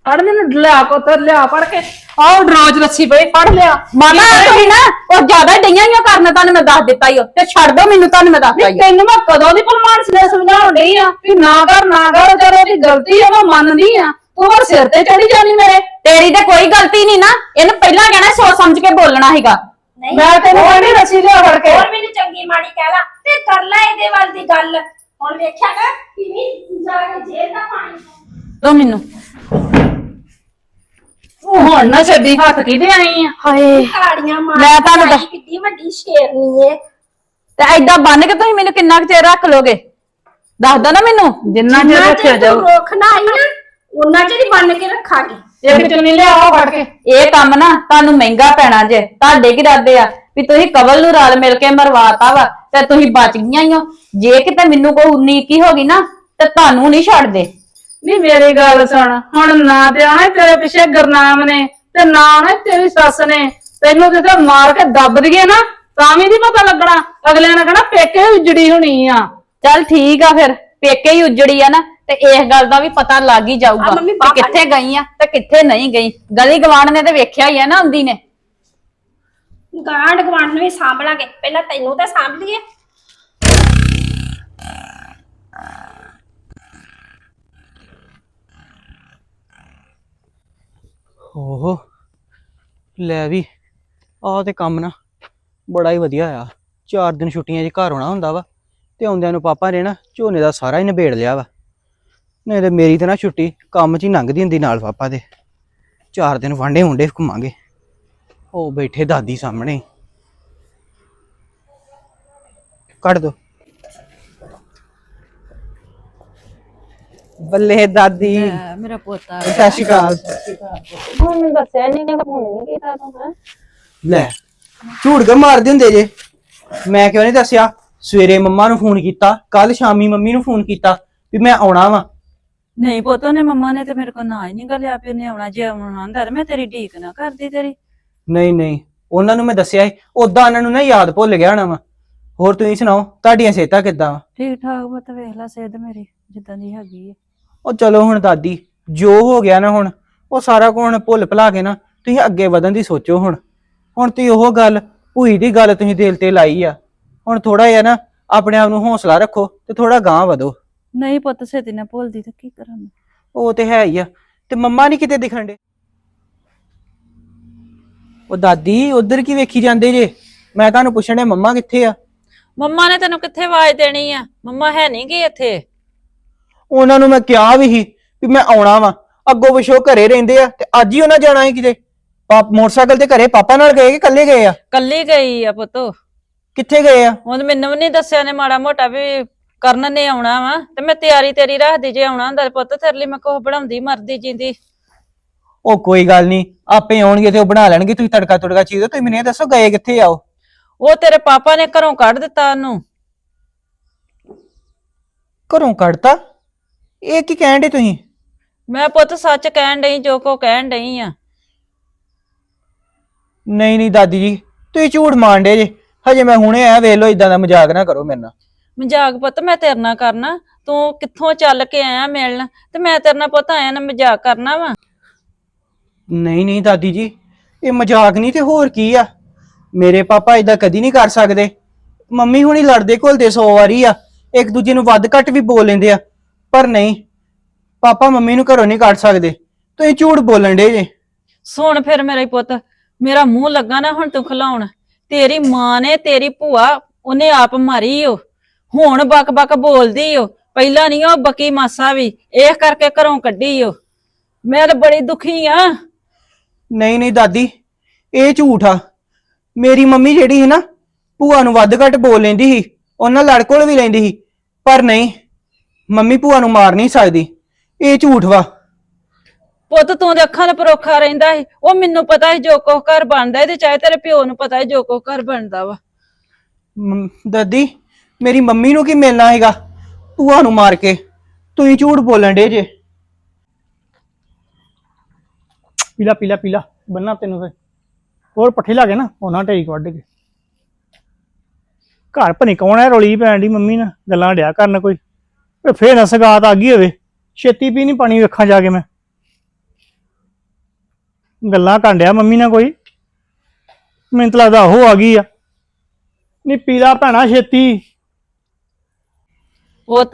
ਫੜ ਮੈਨੂੰ ਲਿਆ ਕੋ ਤਰ ਲਿਆ ਫੜ ਕੇ। ਆਹ ਡਰੋਜ ਰੱਸੀ ਪਈ ਫੜ ਲਿਆ। ਮਾਮਾ ਤੁਸੀਂ ਨਾ ਉਹ ਜ਼ਿਆਦਾ ਡਈਆਂ ਹੀ ਕਰਨ ਤੁਹਾਨੂੰ ਮੈਂ ਦੱਸ ਦਿੱਤਾ ਹੀ ਤੇ ਛੱਡ ਦੋ ਮੈਨੂੰ ਤੁਹਾਨੂੰ ਮੈਂ ਨਹੀਂ ਹੀ ਤੈਨੂੰ ਮੈਂ ਕਦੋਂ ਦੀ ਪਰਮਾਨ ਸੀ ਸਮਝਾਉਣ ਡਈ ਆ ਵੀ ਨਾ ਕਰ ਨਾ ਕਰ ਜਦੋਂ ਦੀ ਗਲਤੀ ਆ ਮੈਂ ਮੰਨਦੀ ਆ। ਤੂੰ ਹੋਰ ਸਿਰ ਤੇ ਚੜੀ ਜਾਣੀ ਮੇਰੇ। ਤੇਰੀ ਤੇ ਕੋਈ ਗਲਤੀ ਨਹੀਂ ਨਾ ਇਹਨੂੰ ਪਹਿਲਾਂ ਕਹਿਣਾ ਸੋਚ ਸਮਝ ਕੇ ਬੋਲਣਾ ਹੈਗਾ ਨਹੀਂ ਮੈਂ ਤੈਨੂੰ ਕਹਿੰਦੀ ਰੱਸੀ ਲਿਆ ਫੜ ਕੇ। ਹੋਰ ਮੈਨੂੰ ਚੰਗੀ ਮਾੜੀ ਕਹਿ ਲਾ ਤੇ ਕਰ ਲੈ ਇਹਦੇ ਵੱਲ ਦੀ ਗੱਲ। ਹੁਣ ਵੇਖਿਆ ਕਰ ਕਿਵੇਂ ਜਾ ਕੇ ਜੇਲ੍ਹ ਦਾ ਪਾਣੀ ਦੋ ਮੈਨੂੰ। ਤੂੰ ਹੁਣ ਨਾ ਛੱਡੀ ਹੱਥ ਕਿਤੇ ਆਈ ਆ? ਹਾਏ। ਤਾੜੀਆਂ ਮਾਰ ਮੈਂ ਤੁਹਾਨੂੰ ਦੱਸ- ਕਿੱਡੀ ਵੱਡੀ ਸ਼ੇਰਨੀ ਏ। ਤੇ ਐਦਾਂ ਬੰਨ ਕੇ ਤੁਸੀਂ ਮੈਨੂੰ ਕਿੰਨਾ ਕੁ ਚਿਰ ਰੱਖ ਲੋਗੇ? ਦੱਸ ਦੋ ਨਾ ਮੈਨੂੰ ਜਿੰਨਾ ਚਿਰ ਰੱਖਿਆ ਜਾਊ। ਨਾ ਆਈ ਨਾ ਉਹਨਾਂ ਚਿਰ ਹੀ ਬੰਨ ਕੇ ਰੱਖਾਂਗੇ। ਇੱਕ ਚੁੰਨੀ ਲਿਆ ਆਹ ਫੜ ਕੇ। ਇਹ ਕੰਮ ਨਾ ਤੁਹਾਨੂੰ ਮਹਿੰਗਾ ਪੈਣਾ ਜੇ। ਤੁਹਾਡੇ ਕੀ ਇਰਾਦੇ ਆ? ਵੀ ਤੁਸੀਂ ਕਵਲ ਨੂੰ ਰਲ ਮਿਲ ਕੇ ਮਰਵਾਤਾ ਵਾ ਤੇ ਤੁਸੀਂ ਬਚ ਗਈਆਂ ਹੀ ਹੋ ਜੇ ਕਿਤੇ ਮੈਨੂੰ ਕੋਈ ਉਨੀ ਕੀ ਹੋ ਗਈ ਨਾ ਤੇ ਤੁਹਾਨੂੰ ਨਹੀਂ ਛੱਡਦੇ। ਨਹੀਂ ਮੇਰੀ ਗੱਲ ਸੁਣ ਹੁਣ ਨਾ ਤੇ ਆਣਾ ਤੇਰੇ ਪਿੱਛੇ ਗੁਰਨਾਮ ਨੇ ਤੇ ਨਾ ਆਣਾ ਤੇਰੀ ਸੱਸ ਨੇ। ਤੈਨੂੰ ਕਿਤੇ ਮਾਰ ਕੇ ਦੱਬ ਦਈਏ ਨਾ ਤਾਂ ਵੀ ਨਹੀਂ ਪਤਾ ਲੱਗਣਾ। ਅਗਲਿਆਂ ਨੇ ਕਹਣਾ ਪੇਕੇ ਉਜੜੀ ਹੋਣੀ ਆ। ਚੱਲ ਠੀਕ ਆ ਫਿਰ ਪੇਕੇ ਹੀ ਉਜੜੀ ਆ ਨਾ ਤੇ ਇਸ ਗੱਲ ਦਾ ਵੀ ਪਤਾ ਲੱਗ ਹੀ ਜਾਊਗਾ ਮੰਮੀ ਕਿ ਬਾਹਰ ਕਿੱਥੇ ਗਈ ਆ ਤੇ ਕਿੱਥੇ ਨਹੀਂ ਗਈ। ਗਲੀ ਗਵਾਂਢ ਨੇ ਤੇ ਵੇਖਿਆ ਹੀ ਆ ਨਾ ਹੁੰਦੀ ਨੇ। ਗਾਂਢ ਗਵਾਂਢ ਨੂੰ ਵੀ ਸਾਂਭ ਲਾਂਗੇ ਪਹਿਲਾਂ ਤੈਨੂੰ ਤਾਂ ਸਾਂਭ ਲਈਏ। ਓਹੋ, ਲੈ ਵੀ, ਆਹ ਤੇ ਕੰਮ ਨਾ ਬੜਾ ਹੀ ਵਧੀਆ ਆ। ਚਾਰ ਦਿਨ ਛੁੱਟੀਆਂ 'ਚ ਘਰ ਆਉਣਾ ਹੁੰਦਾ ਵਾ ਤੇ ਆਉਂਦਿਆਂ ਨੂੰ ਪਾਪਾ ਨੇ ਨਾ ਝੋਨੇ ਦਾ ਸਾਰਾ ਹੀ ਨਿਬੇੜ ਲਿਆ ਵਾ। ਨਹੀਂ ਤੇ ਮੇਰੀ ਤੇ ਨਾ ਛੁੱਟੀ ਕੰਮ 'ਚ ਹੀ ਲੰਘਦੀ ਹੁੰਦੀ ਨਾਲ ਪਾਪਾ ਦੇ। ਚਾਰ ਦਿਨ ਵਾਂਡੇ ਹੁੰਡੇ ਘੁੰਮਾਂਗੇ। ਉਹ ਬੈਠੇ ਦਾਦੀ ਸਾਹਮਣੇ। ਕੱਢ ਦੋ। ਬੱਲੇ ਦਾਦੀ। ਮੇਰਾ ਪੋਤਾ ਸਤਿ ਸ਼੍ਰੀ ਅਕਾਲ। ਹੁਣ ਦੱਸਿਆ ਨਹੀਂ ਕਿ ਫੋਨ ਨਹੀਂ ਕੀਤਾ ਤੂੰ ਹੈਂ? ਲੈ ਝੂਠ ਕੇ ਮਾਰਦੇ ਹੁੰਦੇ ਜੇ? ਮੈਂ ਕਿਉਂ ਨਹੀਂ ਦੱਸਿਆ? ਸਵੇਰੇ ਮੰਮਾ ਨੂੰ ਫੋਨ ਕੀਤਾ ਕੱਲ ਸ਼ਾਮੀ ਮੰਮੀ ਨੂੰ ਫੋਨ ਕੀਤਾ ਵੀ ਮੈਂ ਆਉਣਾ ਵਾ। ਨਹੀਂ ਪੁੱਤ ਨੇ ਮੰਮਾ ਨੇ ਤੇ ਮੇਰੇ ਕੋਲ ਨਾ ਹੀ ਨਹੀਂ ਗੱਲਿਆ ਵੀ ਉਹਨੇ ਆਉਣਾ ਜੇ ਆਉਣਾ ਹੁੰਦਾ ਤਾਂ ਮੈਂ ਤੇਰੀ ਢੀਕ ਨਾ ਕਰਦੀ ਤੇਰੀ। ਨਹੀਂ ਨਹੀਂ ਉਹਨਾਂ ਨੂੰ ਮੈਂ ਦੱਸਿਆ ਸੀ ਉਦਾਂ ਉਹਨਾਂ ਨੂੰ ਨਾ ਯਾਦ ਭੁੱਲ ਗਿਆ ਹੋਣਾ ਵਾ। ਹੋਰ ਤੁਸੀਂ ਸੁਣਾਓ ਤੁਹਾਡੀਆਂ ਸਿਹਤਾਂ ਕਿੱਦਾਂ ਵਾ? ਠੀਕ ਠਾਕ ਪੁੱਤ ਵੇਖ ਲੈ ਸਿਹਤ ਮੇਰੀ ਜਿੱਦਾਂ ਦੀ ਹੈਗੀ ਹੈ ਉਹ ਚਲੋ ਹੁਣ ਦਾਦੀ ਜੋ ਹੋ ਗਿਆ ਨਾ ਹੁਣ ਉਹ ਸਾਰਾ ਕੁਝ ਹੁਣ ਭੁੱਲ ਭੁਲਾ ਕੇ ਨਾ ਤੁਸੀਂ ਅੱਗੇ ਵਧਣ ਦੀ ਸੋਚੋ ਹੁਣ। ਹੁਣ ਤੁਸੀਂ ਉਹ ਗੱਲ ਭੂਈ ਦੀ ਗੱਲ ਤੁਸੀਂ ਦਿਲ ਤੇ ਲਾਈ ਆ। ਹੁਣ ਥੋੜਾ ਜਿਹਾ ਨਾ ਆਪਣੇ ਆਪ ਨੂੰ ਹੌਸਲਾ ਰੱਖੋ ਤੇ ਥੋੜਾ ਗਾਂਹ ਵਧੋ। ਨਹੀਂ ਪੁੱਤ ਛੇਤੀ ਨਾ ਭੁੱਲਦੀ ਤਾਂ ਕੀ ਕਰਾਂ ਮੈਂ? ਉਹ ਤੇ ਹੈ ਹੀ ਆ। ਤੇ ਮੰਮਾ ਨਹੀਂ ਕਿਤੇ ਦਿਖਣ ਦੇ ਉਹ ਦਾਦੀ ਉਧਰ ਕੀ ਵੇਖੀ ਜਾਂਦੇ ਜੇ? ਮੈਂ ਤੁਹਾਨੂੰ ਪੁੱਛਣੇ ਮੰਮਾ ਕਿੱਥੇ ਆ? ਮੰਮਾ ਨੇ ਤੈਨੂੰ ਕਿੱਥੇ ਆਵਾਜ਼ ਦੇਣੀ ਆ? ਮੰਮਾ ਹੈ ਨਹੀਂ ਗਈ ਇੱਥੇ। ਉਹਨਾਂ ਨੂੰ ਮੈਂ ਕਿਹਾ ਵੀ ਸੀ ਵੀ ਮੈਂ ਆਉਣਾ ਵਾ। ਅੱਗੋਂ ਪਿਛੋਂ ਘਰੇ ਰਹਿੰਦੇ ਆ ਤੇ ਅੱਜ ਹੀ ਉਹਨਾਂ ਜਾਣਾ ਹੈ ਕਿਤੇ। ਪਾਪ ਮੋਟਰਸਾਈਕਲ ਤੇ ਘਰੇ ਪਾਪਾ ਨਾਲ ਗਏ ਕਿ ਇਕੱਲੇ ਗਏ ਆ? ਕੱਲੀ ਗਈ ਆ ਪੁੱਤ। ਕਿੱਥੇ ਗਏ ਆ? ਹੁਣ ਮੈਨੂੰ ਵੀ ਨਹੀਂ ਦੱਸਿਆ ਨੇ ਮਾੜਾ ਮੋਟਾ ਵੀ ਕਰਨ ਨੇ ਆਉਣਾ ਵਾ। ਤੇ ਮੈਂ ਤਿਆਰੀ ਤੇਰੀ ਰੱਖਦੀ ਜੇ ਆਉਣਾ ਹੁੰਦਾ ਪੁੱਤ ਤੇਰੇ ਲਈ ਮੈਂ ਕੁਛ ਬਣਾਉਂਦੀ ਮਰਦੀ ਜਿੰਦੀ। ਉਹ ਕੋਈ ਗੱਲ ਨਹੀਂ ਆਪੇ ਆਉਣਗੇ ਤੇ ਉਹ ਬਣਾ ਲੈਣਗੇ ਤੁਸੀਂ ਤੜਕਾ ਤੁੜਕਾ ਚੀਜ਼ ਤੁਸੀਂ ਮੈਨੂੰ ਇਹ ਦੱਸੋ ਗਏ ਕਿੱਥੇ ਆ ਉਹ? ਉਹ ਤੇਰੇ ਪਾਪਾ ਨੇ ਘਰੋਂ ਕੱਢ ਦਿੱਤਾ ਉਹਨੂੰ। ਘਰੋਂ ਕੱਢਤਾ? ਇਹ ਕੀ ਕਹਿਣ ਦੇ ਤੁਸੀਂ? ਮੈਂ ਪੁੱਤ ਸੱਚ ਕਹਿਣ ਡਈ ਜੋ ਕੋ ਕਹਿਣ ਡਈ ਆ। ਨਹੀਂ ਨਹੀਂ ਦਾਦੀ ਜੀ ਤੁਸੀਂ ਝੂਠ ਮਾਰਦੇ ਜੇ। ਹਜੇ ਮੈਂ ਹੁਣੇ ਆਇਆ ਵੇਖ ਲਓ ਇਦਾਂ ਦਾ ਮਜ਼ਾਕ ਨਾ ਕਰੋ ਮੇਰੇ ਨਾਲ। ਮਜ਼ਾਕ ਪੁੱਤ ਮੈਂ ਤੇਰੇ ਨਾਲ ਕਰਨਾ। ਤੂੰ ਕਿੱਥੋਂ ਚੱਲ ਕੇ ਆਇਆ ਮਿਲਣ? ਤੇ ਮੈਂ ਤੇਰੇ ਨਾਲ ਪੁੱਤ ਆਇਆ ਨਾ ਮਜ਼ਾਕ ਕਰਨਾ ਵਾ। ਨਹੀਂ ਨਹੀਂ ਦਾਦੀ ਜੀ ਇਹ ਮਜ਼ਾਕ ਨਹੀਂ ਤੇ ਹੋਰ ਕੀ ਆ? ਮੇਰੇ ਪਾਪਾ ਇਦਾਂ ਕਦੀ ਨਹੀਂ ਕਰ ਸਕਦੇ। ਮੰਮੀ ਹੁਣੀ ਲੜਦੇ ਘੁਲਦੇ 100 ਵਾਰੀ ਆ। ਇੱਕ ਦੂਜੇ ਨੂੰ ਵੱਧ ਘੱਟ ਵੀ ਬੋਲ ਲੈਂਦੇ ਆ। ਪਰ ਨਹੀਂ ਪਾਪਾ ਮੰਮੀ ਨੂੰ ਘਰੋਂ ਨਹੀਂ ਕੱਢ ਸਕਦੇ। ਤੁਸੀਂ ਝੂਠ ਬੋਲਣ ਡੇ ਜੇ। ਸੁਣ ਫਿਰ ਮੇਰੇ ਪੁੱਤ ਮੇਰਾ ਮੂੰਹ ਲੱਗਾ ਨਾ ਹੁਣ ਤੂੰ ਖਲਾਉਣ। ਤੇਰੀ ਮਾਂ ਨੇ ਤੇਰੀ ਭੂਆ ਉਹਨੇ ਆਪ ਮਾਰੀ ਓ। ਹੁਣ ਬਕ ਬਕ ਬੋਲਦੀ ਓ। ਪਹਿਲਾਂ ਨਹੀਂ ਉਹ ਬਕੀ ਮਾਸਾ ਵੀ ਇਹ ਕਰਕੇ ਘਰੋਂ ਕੱਢੀ ਓ। ਮੈਂ ਤਾਂ ਬੜੀ ਦੁਖੀ ਆ। ਨਹੀਂ ਨਹੀਂ ਦਾਦੀ ਇਹ ਝੂਠ ਆ। ਮੇਰੀ ਮੰਮੀ ਜਿਹੜੀ ਸੀ ਨਾ ਭੂਆ ਨੂੰ ਵੱਧ ਘੱਟ ਬੋਲ ਲੈਂਦੀ ਸੀ। ਉਹਨਾਂ ਲੜ ਕੋਲ ਵੀ ਲੈਂਦੀ ਸੀ। ਪਰ ਨਹੀਂ ਮੰਮੀ ਭੂਆ ਨੂੰ ਮਾਰ ਨਹੀਂ ਸਕਦੀ। ਇਹ ਝੂਠ ਵਾ। ਪੁੱਤ ਤੂੰ ਦੇ ਅੱਖਾਂ ਦਾ ਪਰੋਖਾ ਰਹਿੰਦਾ ਸੀ। ਉਹ ਮੈਨੂੰ ਪਤਾ ਸੀ ਜੋ ਕੁਛ ਘਰ ਬਣਦਾ ਇਹਦੇ ਚਾਹੇ ਤੇਰੇ ਪਿਓ ਨੂੰ ਪਤਾ ਹੈ ਜੋ ਕੁਛ ਘਰ ਬਣਦਾ ਵਾ। ਦਾਦੀ ਮੇਰੀ ਮੰਮੀ ਨੂੰ ਕੀ ਮਿਲਣਾ ਹੈਗਾ? ਭੂਆ ਨੂੰ ਮਾਰ ਕੇ। ਤੁਸੀਂ ਝੂਠ ਬੋਲਣ ਡੇ ਜੇ। ਪੀਲਾ ਪੀਲਾ ਪੀਲਾ। ਬੰਨਾ ਤੈਨੂੰ ਫਿਰ। ਹੋਰ ਪੱਠੇ ਲਾ ਕੇ ਨਾ ਉਹਨਾਂ ਢੇਈ ਕੱਢ ਕੇ। ਘਰ ਭਨੀ ਕੌਣ ਹੈ ਰੋਲੀ ਪੈਣ ਦੀ ਮੰਮੀ ਨਾਲ। ਗੱਲਾਂ ਡਿਆ ਕਰਨ ਕੋਈ। ਤੇ ਫੇਰ ਨਾ ਸਗਾਤ ਆ ਗਈ ਹੋਵੇ। ਛੇਤੀ ਪੀ ਨਹੀਂ ਪਾਣੀ ਵੇਖਾਂ ਜਾ ਕੇ ਮੈਂ। ਗੱਲਾਂ ਕਾਂਡਿਆ ਮੰਮੀ ਨਾਲ ਕੋਈ। ਮੈਨੂੰ ਤਾਂ ਲੱਗਦਾ ਉਹ ਆ ਗਈ ਆ। ਨਹੀਂ ਪੀਲਾ ਭੈਣਾ ਛੇਤੀ। ਪੁੱਤ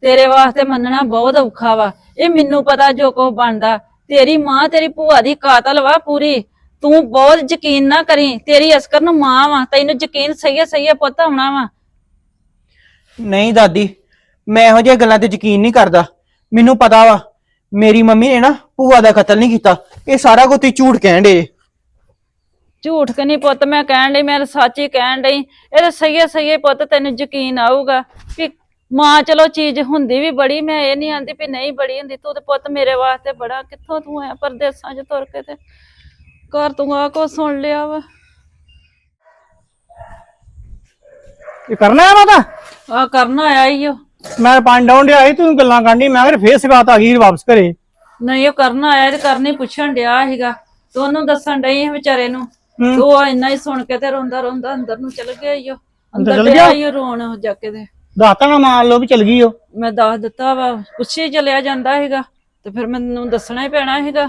ਤੇਰੇ ਵਾਸਤੇ ਮੰਨਣਾ ਬਹੁਤ ਔਖਾ ਵਾ। ਇਹ ਮੈਨੂੰ ਪਤਾ ਜੋ ਕੁਛ ਬਣਦਾ। ਤੇਰੀ ਮਾਂ ਤੇਰੀ ਭੂਆ ਦੀ ਕਾਤਲ ਵਾ ਪੂਰੀ। ਤੂੰ ਬਹੁਤ ਯਕੀਨ ਨਾ ਕਰੀ। ਤੇਰੀ ਅਸਕਰ ਨੂੰ ਮਾਂ ਵਾ। ਤੈਨੂੰ ਯਕੀਨ ਸਹੀ ਹੈ ਸਹੀ ਹੈ ਪੁੱਤ ਆਉਣਾ ਵਾ। ਨਹੀਂ ਦਾਦੀ। ਮੈਂ ਇਹੋ ਜਿਹੀਆਂ ਗੱਲਾਂ ਤੇ ਯਕੀਨ ਨਹੀਂ ਕਰਦਾ। ਮੈਨੂੰ ਪਤਾ ਵਾ ਮੇਰੀ ਮੰਮੀ ਨੇ ਨਾ ਭੂਆ ਦਾ ਕਤਲ ਨਹੀਂ ਕੀਤਾ। ਇਹ ਸਾਰਾ ਕੁਝ ਤੁਸੀਂ ਝੂਠ ਕਹਿਣ ਡੇ ਝੂਠ ਕਿ ਨਹੀਂ ਪੁੱਤ ਮੈਂ ਕਹਿਣ ਡਈ ਮੈਂ ਤਾਂ ਸੱਚ ਹੀ ਕਹਿਣ ਡਈ। ਇਹ ਤਾਂ ਸਹੀ ਹੈ ਸਹੀ ਹੈ ਪੁੱਤ ਤੈਨੂੰ ਯਕੀਨ ਆਊਗਾ ਕਿ ਮਾਂ ਚਲੋ ਚੀਜ਼ ਹੁੰਦੀ ਵੀ ਬੜੀ ਮੈਂ ਇਹ ਨਹੀਂ ਆਂਦੀ ਵੀ ਨਹੀਂ ਬੜੀ ਹੁੰਦੀ। ਤੂੰ ਤੇ ਪੁੱਤ ਮੇਰੇ ਵਾਸਤੇ ਬੜਾ ਕਿੱਥੋਂ ਤੂੰ ਆਇਆ ਪਰਦੇਸਾਂ 'ਚ ਤੁਰ ਕੇ ਤੇ ਘਰ ਤੂੰ ਆ ਕੋ ਸੁਣ ਲਿਆ ਵਾ। ਇਹ ਕਰਨਾ ਹੈ ਮਾਤਾ ਆ ਕਰਨਾ ਆਇਆ ਈ ਓ। ਮੈਂ ਪਾਣੀ ਡਾਉਣ ਡਿਆ ਸੀ ਤੂੰ ਗੱਲਾਂ ਕਰਨੀ ਮੈਂ ਕਿਹਾ ਫੇਰ ਸਗਾਤ ਆ ਗਈ ਵਾਪਸ ਘਰੇ। ਨਹੀਂ ਉਹ ਕਰਨਾ ਆਇਆ ਤੇ ਕਰਨੀ ਪੁੱਛਣ ਡਿਆ ਸੀਗਾ। ਤੇ ਉਹਨੂੰ ਦੱਸਣ ਡਈ ਸੀ ਵਿਚਾਰੇ ਨੂੰ। ਤੇ ਉਹ ਇੰਨਾ ਹੀ ਸੁਣ ਕੇ ਤੇ ਰੋਂਦਾ ਰੋਂਦਾ ਅੰਦਰ ਨੂੰ ਚਲ ਗਿਆ ਈ ਓ ਅੰਦਰ ਚਲ ਗਿਆ ਗਿਆ? ਈ ਓ ਰੋਣ ਉਹ ਜਾ ਕੇ ਤੇ। ਦੱਸਤਾ ਨਾ ਮੰਨ ਲਓ ਵੀ ਚਲ ਗਈ ਉਹ। ਮੈਂ ਦੱਸ ਦਿੱਤਾ ਵਾ ਪੁੱਛੀ ਚਲਿਆ ਜਾਂਦਾ ਹੈਗਾ ਤੇ ਫਿਰ ਮੈਨੂੰ ਦੱਸਣਾ ਹੀ ਪੈਣਾ ਹੈਗਾ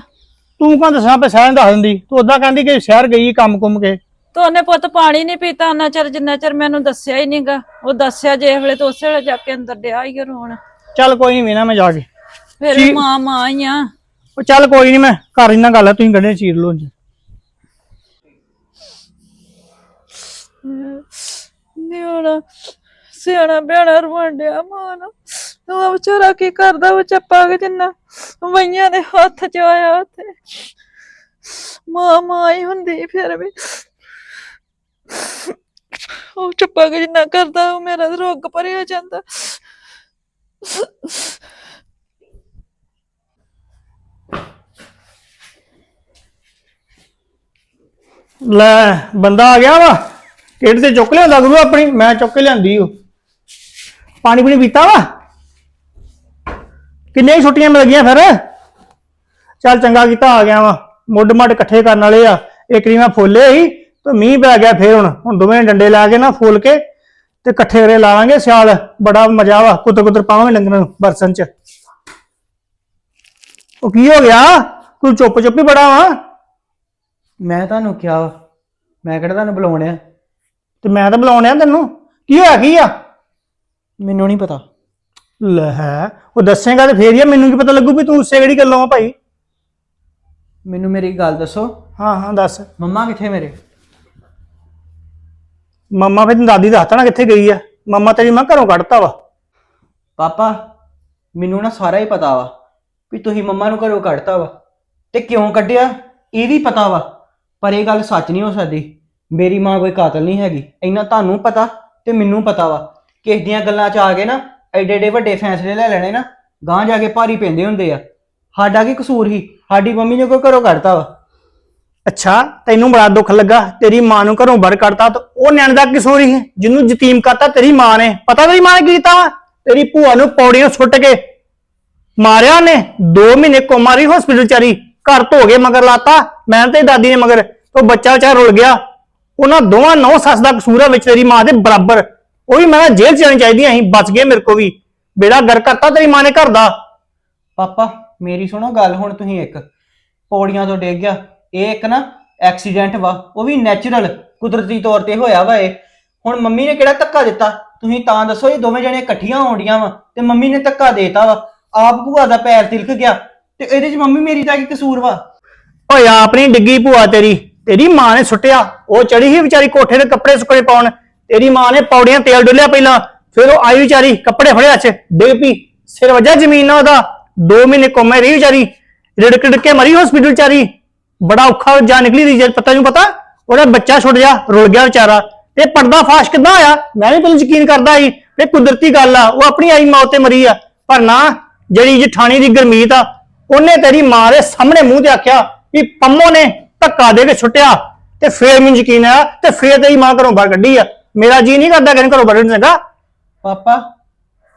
ਤੂੰ ਕਹਾਂ ਦੱਸਣਾ ਪੈ ਸ਼ਹਿਰ ਦੱਸ ਦਿੰਦੀ। ਤੂੰ ਉਦਾਂ ਕਹਿੰਦੀ ਕਿ ਸ਼ਹਿਰ ਗਈ ਕੰਮ ਕੁੰਮ ਕੇ। ਤੇ ਉਹਨੇ ਪੁੱਤ ਪਾਣੀ ਨਹੀਂ ਪੀਤਾ ਉਹਨਾਂ ਚਿਰ ਜਿੰਨਾ ਚਿਰ ਮੈਨੂੰ ਦੱਸਿਆ ਹੀ ਨਹੀਂਗਾ ਉਹ ਦੱਸਿਆ ਜੇ ਵੇਲੇ ਤੋਂ ਉਸੇ ਵੇਲੇ ਜਾ ਕੇ ਅੰਦਰ ਡਿਆ ਹੀ ਰੋਣ। ਚੱਲ ਕੋਈ ਨਹੀਂ ਮੈਂ ਜਾ ਕੇ। ਫਿਰ ਮਾਂ ਮਾਂ ਹੀ ਆ। ਉਹ ਚੱਲ ਕੋਈ ਨਹੀਂ ਮੈਂ ਕਰ ਇਹਨਾਂ ਗੱਲ ਆ, ਤੁਸੀਂ ਗੰਢੇ ਚੀਰ ਲਓ ਜੀ। ਸਿਆਣਾ ਬਿਆਣਾ ਰਵਾਂਡਿਆ ਮਾਂ ਨੂੰ। ਉਹ ਵਿਚਾਰਾ ਕੀ ਕਰਦਾ ਉਹ ਚੱਪਾ ਕੇ ਜਿੰਨਾ ਵਈਆਂ ਦੇ ਹੱਥ ਚ ਆਇਆ ਉੱਥੇ। ਮਾਂ ਮਾਂ ਹੀ ਹੁੰਦੀ ਫਿਰ ਵੀ। ਉਹ ਚੱਪਾ ਕੇ ਜਿੰਨਾ ਕਰਦਾ, ਉਹ ਮੇਰਾ ਤਾਂ ਰੋਗ ਭਰਿਆ ਜਾਂਦਾ। ਲੈ, ਬੰਦਾ ਆ ਗਿਆ ਵਾ। ਕਿਹੜੇ ਤੇ ਚੁੱਕ ਲਿਆਂਦਾ ਗੁਰੂ ਆਪਣੀ? ਮੈਂ ਚੁੱਕ ਕੇ ਲਿਆਂਦੀ ਉਹ ਪਾਣੀ ਪੂਣੀ ਪੀਤਾ ਵਾ? ਕਿੰਨੇ ਛੁੱਟੀਆਂ ਮਿਲ ਗਈਆਂ ਫਿਰ? ਚੱਲ ਚੰਗਾ ਕੀਤਾ, ਆ ਗਿਆ ਵਾ। ਮੁੱਢ ਮੱਢ ਇਕੱਠੇ ਕਰਨ ਵਾਲੇ ਆ। ਇੱਕ ਰੀ ਮੈਂ ਫੋਲੇ ਸੀ। ਤੇ ਮੀਂਹ ਪੈ ਗਿਆ ਫੇਰ ਹੁਣ। ਹੁਣ ਦੋਵੇਂ ਡੰਡੇ ਲਾ ਕੇ ਨਾ ਫੋਲ ਕੇ ਤੇ ਇਕੱਠੇ ਕਰੇ ਲਾਵਾਂਗੇ ਸਿਆਲ। ਬੜਾ ਮਜ਼ਾ ਵਾ ਕੁੱਤਰ ਕੁੱਤਰ ਪਾਵਾਂਗੇ ਡੰਗਰਾਂ ਨੂੰ ਬਰਸਨ ਚ। ਉਹ ਕੀ ਹੋ ਗਿਆ? ਤੂੰ ਚੁੱਪ ਚੁੱਪ ਹੀ ਬੜਾ ਵਾ? ਮੈਂ ਤੁਹਾਨੂੰ ਕਿਹਾ ਵਾ। ਮੈਂ ਕਿਹੜਾ ਤੁਹਾਨੂੰ ਬੁਲਾਉਣਿਆ ਤੇ ਮੈਂ ਤਾਂ ਬੁਲਾਉਣਿਆ ਤੈਨੂੰ। ਕੀ ਹੋਇਆ ਕੀ ਆ? ਮੈਨੂੰ ਨਹੀਂ ਪਤਾ। ਲੈ ਹੈ ਉਹ ਦੱਸੇਗਾ ਤੇ ਫੇਰ ਹੀ ਆ, ਮੈਨੂੰ ਕੀ ਪਤਾ ਲੱਗੂ ਵੀ ਤੂੰ ਉਸੇ ਕਿਹੜੀ ਗੱਲੋਂ ਆ ਭਾਈ। ਮੈਨੂੰ ਮੇਰੀ ਗੱਲ ਦੱਸੋ। ਹਾਂ ਹਾਂ ਦੱਸ। ਮੰਮਾ ਕਿੱਥੇ ਮੇਰੇ? ਮੰਮਾ ਫਿਰ ਦਾਦੀ ਦੱਸਤਾ ਨਾ ਕਿੱਥੇ ਗਈ ਆ। ਮੰਮਾ ਤੇਰੀ ਮੈਂ ਘਰੋਂ ਕੱਢਤਾ ਵਾ। ਪਾਪਾ, ਮੈਨੂੰ ਨਾ ਸਾਰਾ ਹੀ ਪਤਾ ਵਾ ਵੀ ਤੁਸੀਂ ਮੰਮਾ ਨੂੰ ਘਰੋਂ ਕੱਢਤਾ ਵਾ। ਤੇ ਕਿਉਂ ਕੱਢਿਆ, ਇਹ ਵੀ ਪਤਾ ਵਾ। ਪਰ ਇਹ ਗੱਲ ਸੱਚ ਨਹੀਂ ਹੋ ਸਕਦੀ। ਮੇਰੀ ਮਾਂ ਕੋਈ ਕਾਤਲ ਨਹੀਂ ਹੈਗੀ। ਇੰਨਾ ਤੁਹਾਨੂੰ ਪਤਾ ਤੇ ਮੈਨੂੰ ਪਤਾ ਵਾ। ਕਿਸ ਦੀਆਂ ਗੱਲਾਂ 'ਚ ਆ ਕੇ ਨਾ ਐਡੇ ਐਡੇ ਵੱਡੇ ਫੈਸਲੇ ਲੈ ਲੈਣੇ ਨਾ, ਗਾਂਹ ਜਾ ਕੇ ਭਾਰੀ ਪੈਂਦੇ ਹੁੰਦੇ ਆ। ਸਾਡਾ ਕੀ ਕਸੂਰ ਸੀ? ਸਾਡੀ ਮੰਮੀ ਨੇ ਕੋਈ ਘਰੋਂ ਕੱਢਤਾ ਵਾ। ਅੱਛਾ, ਤੈਨੂੰ ਬੜਾ ਦੁੱਖ ਲੱਗਾ, ਤੇਰੀ ਮਾਂ ਨੂੰ ਘਰੋਂ ਬਾਹਰ ਕੱਢਤਾ ਤਾਂ ਉਹ ਨਿਆਣੇ ਦਾ ਕਿਸੂਰ ਹੀ ਹੈ? ਜਿਹਨੂੰ ਯਤੀਮ ਕਰਤਾ, ਤੇਰੀ ਮਾਂ ਨੇ। ਪਤਾ ਤੇਰੀ ਮਾਂ ਨੇ ਕੀ ਕੀਤਾ ਤੇਰੀ ਭੂਆ ਨੂੰ ਪੌੜੀਆਂ ਸੁੱਟ ਕੇ ਮਾਰਿਆ ਨੇ 2 ਮਹੀਨੇ ਕੋਮਾ ਰਹੀ ਹਸਪੀਟਲ ਚਾਰੀ ਘਰ ਧੋ ਕੇ ਮਗਰ ਲਾਤਾ। ਮੈਂ ਤੇ ਦਾਦੀ ਨੇ ਮਗਰ। ਉਹ ਬੱਚਾ ਵਿਚਾਰਾ ਰੁਲ ਗਿਆ। ਉਹਨਾਂ ਦੋਵਾਂ ਨੌ ਸੱਸ ਦਾ ਕਸੂਰ ਹੈ ਵਿੱਚ ਤੇਰੀ ਮਾਂ ਦੇ ਬਰਾਬਰ। ਉਹ ਵੀ ਮੈਂ ਜੇਲ੍ਹ ਚ ਜਾਣੀ ਚਾਹੀਦੀ ਸੀ ਬਚ ਗਏ ਮੇਰੇ ਕੋ ਵੀ। ਬੇੜਾ ਗਰ ਕਰਤਾ ਤੇਰੀ ਮਾਂ ਨੇ ਘਰ ਦਾ। ਪਾਪਾ, ਮੇਰੀ ਸੁਣੋ ਗੱਲ ਹੁਣ ਤੁਸੀਂ ਇੱਕ। ਪੌੜੀਆਂ ਤੋਂ ਡਿੱਗ ਗਿਆ। ਇਹ ਇੱਕ ਨਾ ਐਕਸੀਡੈਂਟ ਵਾ, ਉਹ ਵੀ ਨੈਚੁਰਲ ਕੁਦਰਤੀ ਤੌਰ ਤੇ ਹੋਇਆ ਵਾ ਇਹ। ਹੁਣ ਮੰਮੀ ਨੇ ਕਿਹੜਾ ਧੱਕਾ ਦਿੱਤਾ? ਤੁਸੀਂ ਤਾਂ ਦੱਸੋ ਇਹ ਦੋਵੇਂ ਜਣੇ ਇਕੱਠੀਆਂ ਆਉਂਦੀਆਂ ਵਾ ਤੇ ਮੰਮੀ ਨੇ ਧੱਕਾ ਦੇਤਾ ਵਾ। ਆਪ ਭੂਆ ਦਾ ਪੈਰ ਤਿਲਕ ਗਿਆ ਤੇ ਇਹਦੇ 'ਚ ਮੰਮੀ ਮੇਰੀ ਦਾ ਕੀ ਕਸੂਰ ਵਾ? ਓਏ, ਆਪਣੀ ਡਿੱਗੀ ਭੂਆ ਤੇਰੀ। ਤੇਰੀ ਮਾਂ ਨੇ ਸੁੱਟਿਆ। ਉਹ ਚੜੀ ਸੀ ਵਿਚਾਰੀ ਕੋਠੇ ਦੇ ਕੱਪੜੇ ਸੁੱਕਣੇ ਪਾਉਣ। ਤੇਰੀ ਮਾਂ ਨੇ ਪੌੜੀਆਂ ਤੇਲ ਡੁੱਲਿਆ ਪਹਿਲਾਂ। ਫਿਰ ਉਹ ਆਈ ਵਿਚਾਰੀ, ਕੱਪੜੇ ਫੜਿਆ ਚ, ਡਿੱਗ ਪਈ। ਸਿਰ ਵਜਾ ਜ਼ਮੀਨ ਨਾਲ ਉਹਦਾ। 2 ਮਹੀਨੇ ਕੋਮੇ ਰਹੀ ਵਿਚਾਰੀ। ਰਿੜਕ ਰਿੜਕ ਕੇ ਮਰੀ ਹਸਪੀਟਲ ਵਿਚਾਰੀ। ਬੜਾ ਔਖਾ ਜਾ ਨਿਕਲੀ ਦੀ ਜਦ ਪਤਾ ਨੂੰ ਪਤਾ? ਉਹਦਾ ਬੱਚਾ ਛੁੱਟ ਜਾ, ਰੁਲ ਗਿਆ ਵਿਚਾਰਾ। ਤੇ ਪਰਦਾ ਫਾਸ਼ ਕਿੱਦਾਂ ਆਇਆ? ਮੈਂ ਵੀ ਤੈਨੂੰ ਯਕੀਨ ਕਰਦਾ ਸੀ ਇਹ ਕੁਦਰਤੀ ਗੱਲ ਆ, ਉਹ ਆਪਣੀ ਆਈ ਮੌਤ ਤੇ ਮਰੀ ਆ। ਪਰ ਨਾ, ਜਿਹੜੀ ਜਠਾਣੀ ਦੀ ਗਰਮੀਤ ਆ, ਉਹਨੇ ਤੇਰੀ ਮਾਂ ਦੇ ਸਾਹਮਣੇ ਮੂੰਹ ਤੇ ਆਖਿਆ ਵੀ ਪੰਮੋ ਨੇ ਧੱਕਾ ਦੇ ਕੇ ਛੁੱਟਿਆ। ਤੇ ਫੇਰ ਮੈਨੂੰ ਯਕੀਨ ਆਇਆ ਤੇ ਫੇਰ ਤੇਰੀ ਮਾਂ ਘਰੋਂ ਬਾਹਰ ਕੱਢੀ ਆ। ਮੇਰਾ ਜੀ ਨਹੀਂ ਕਰਦਾ ਕਿ ਘਰੋਂ ਬਾਹਰ ਕੱਢਣ ਚੰਗਾ। ਪਾਪਾ,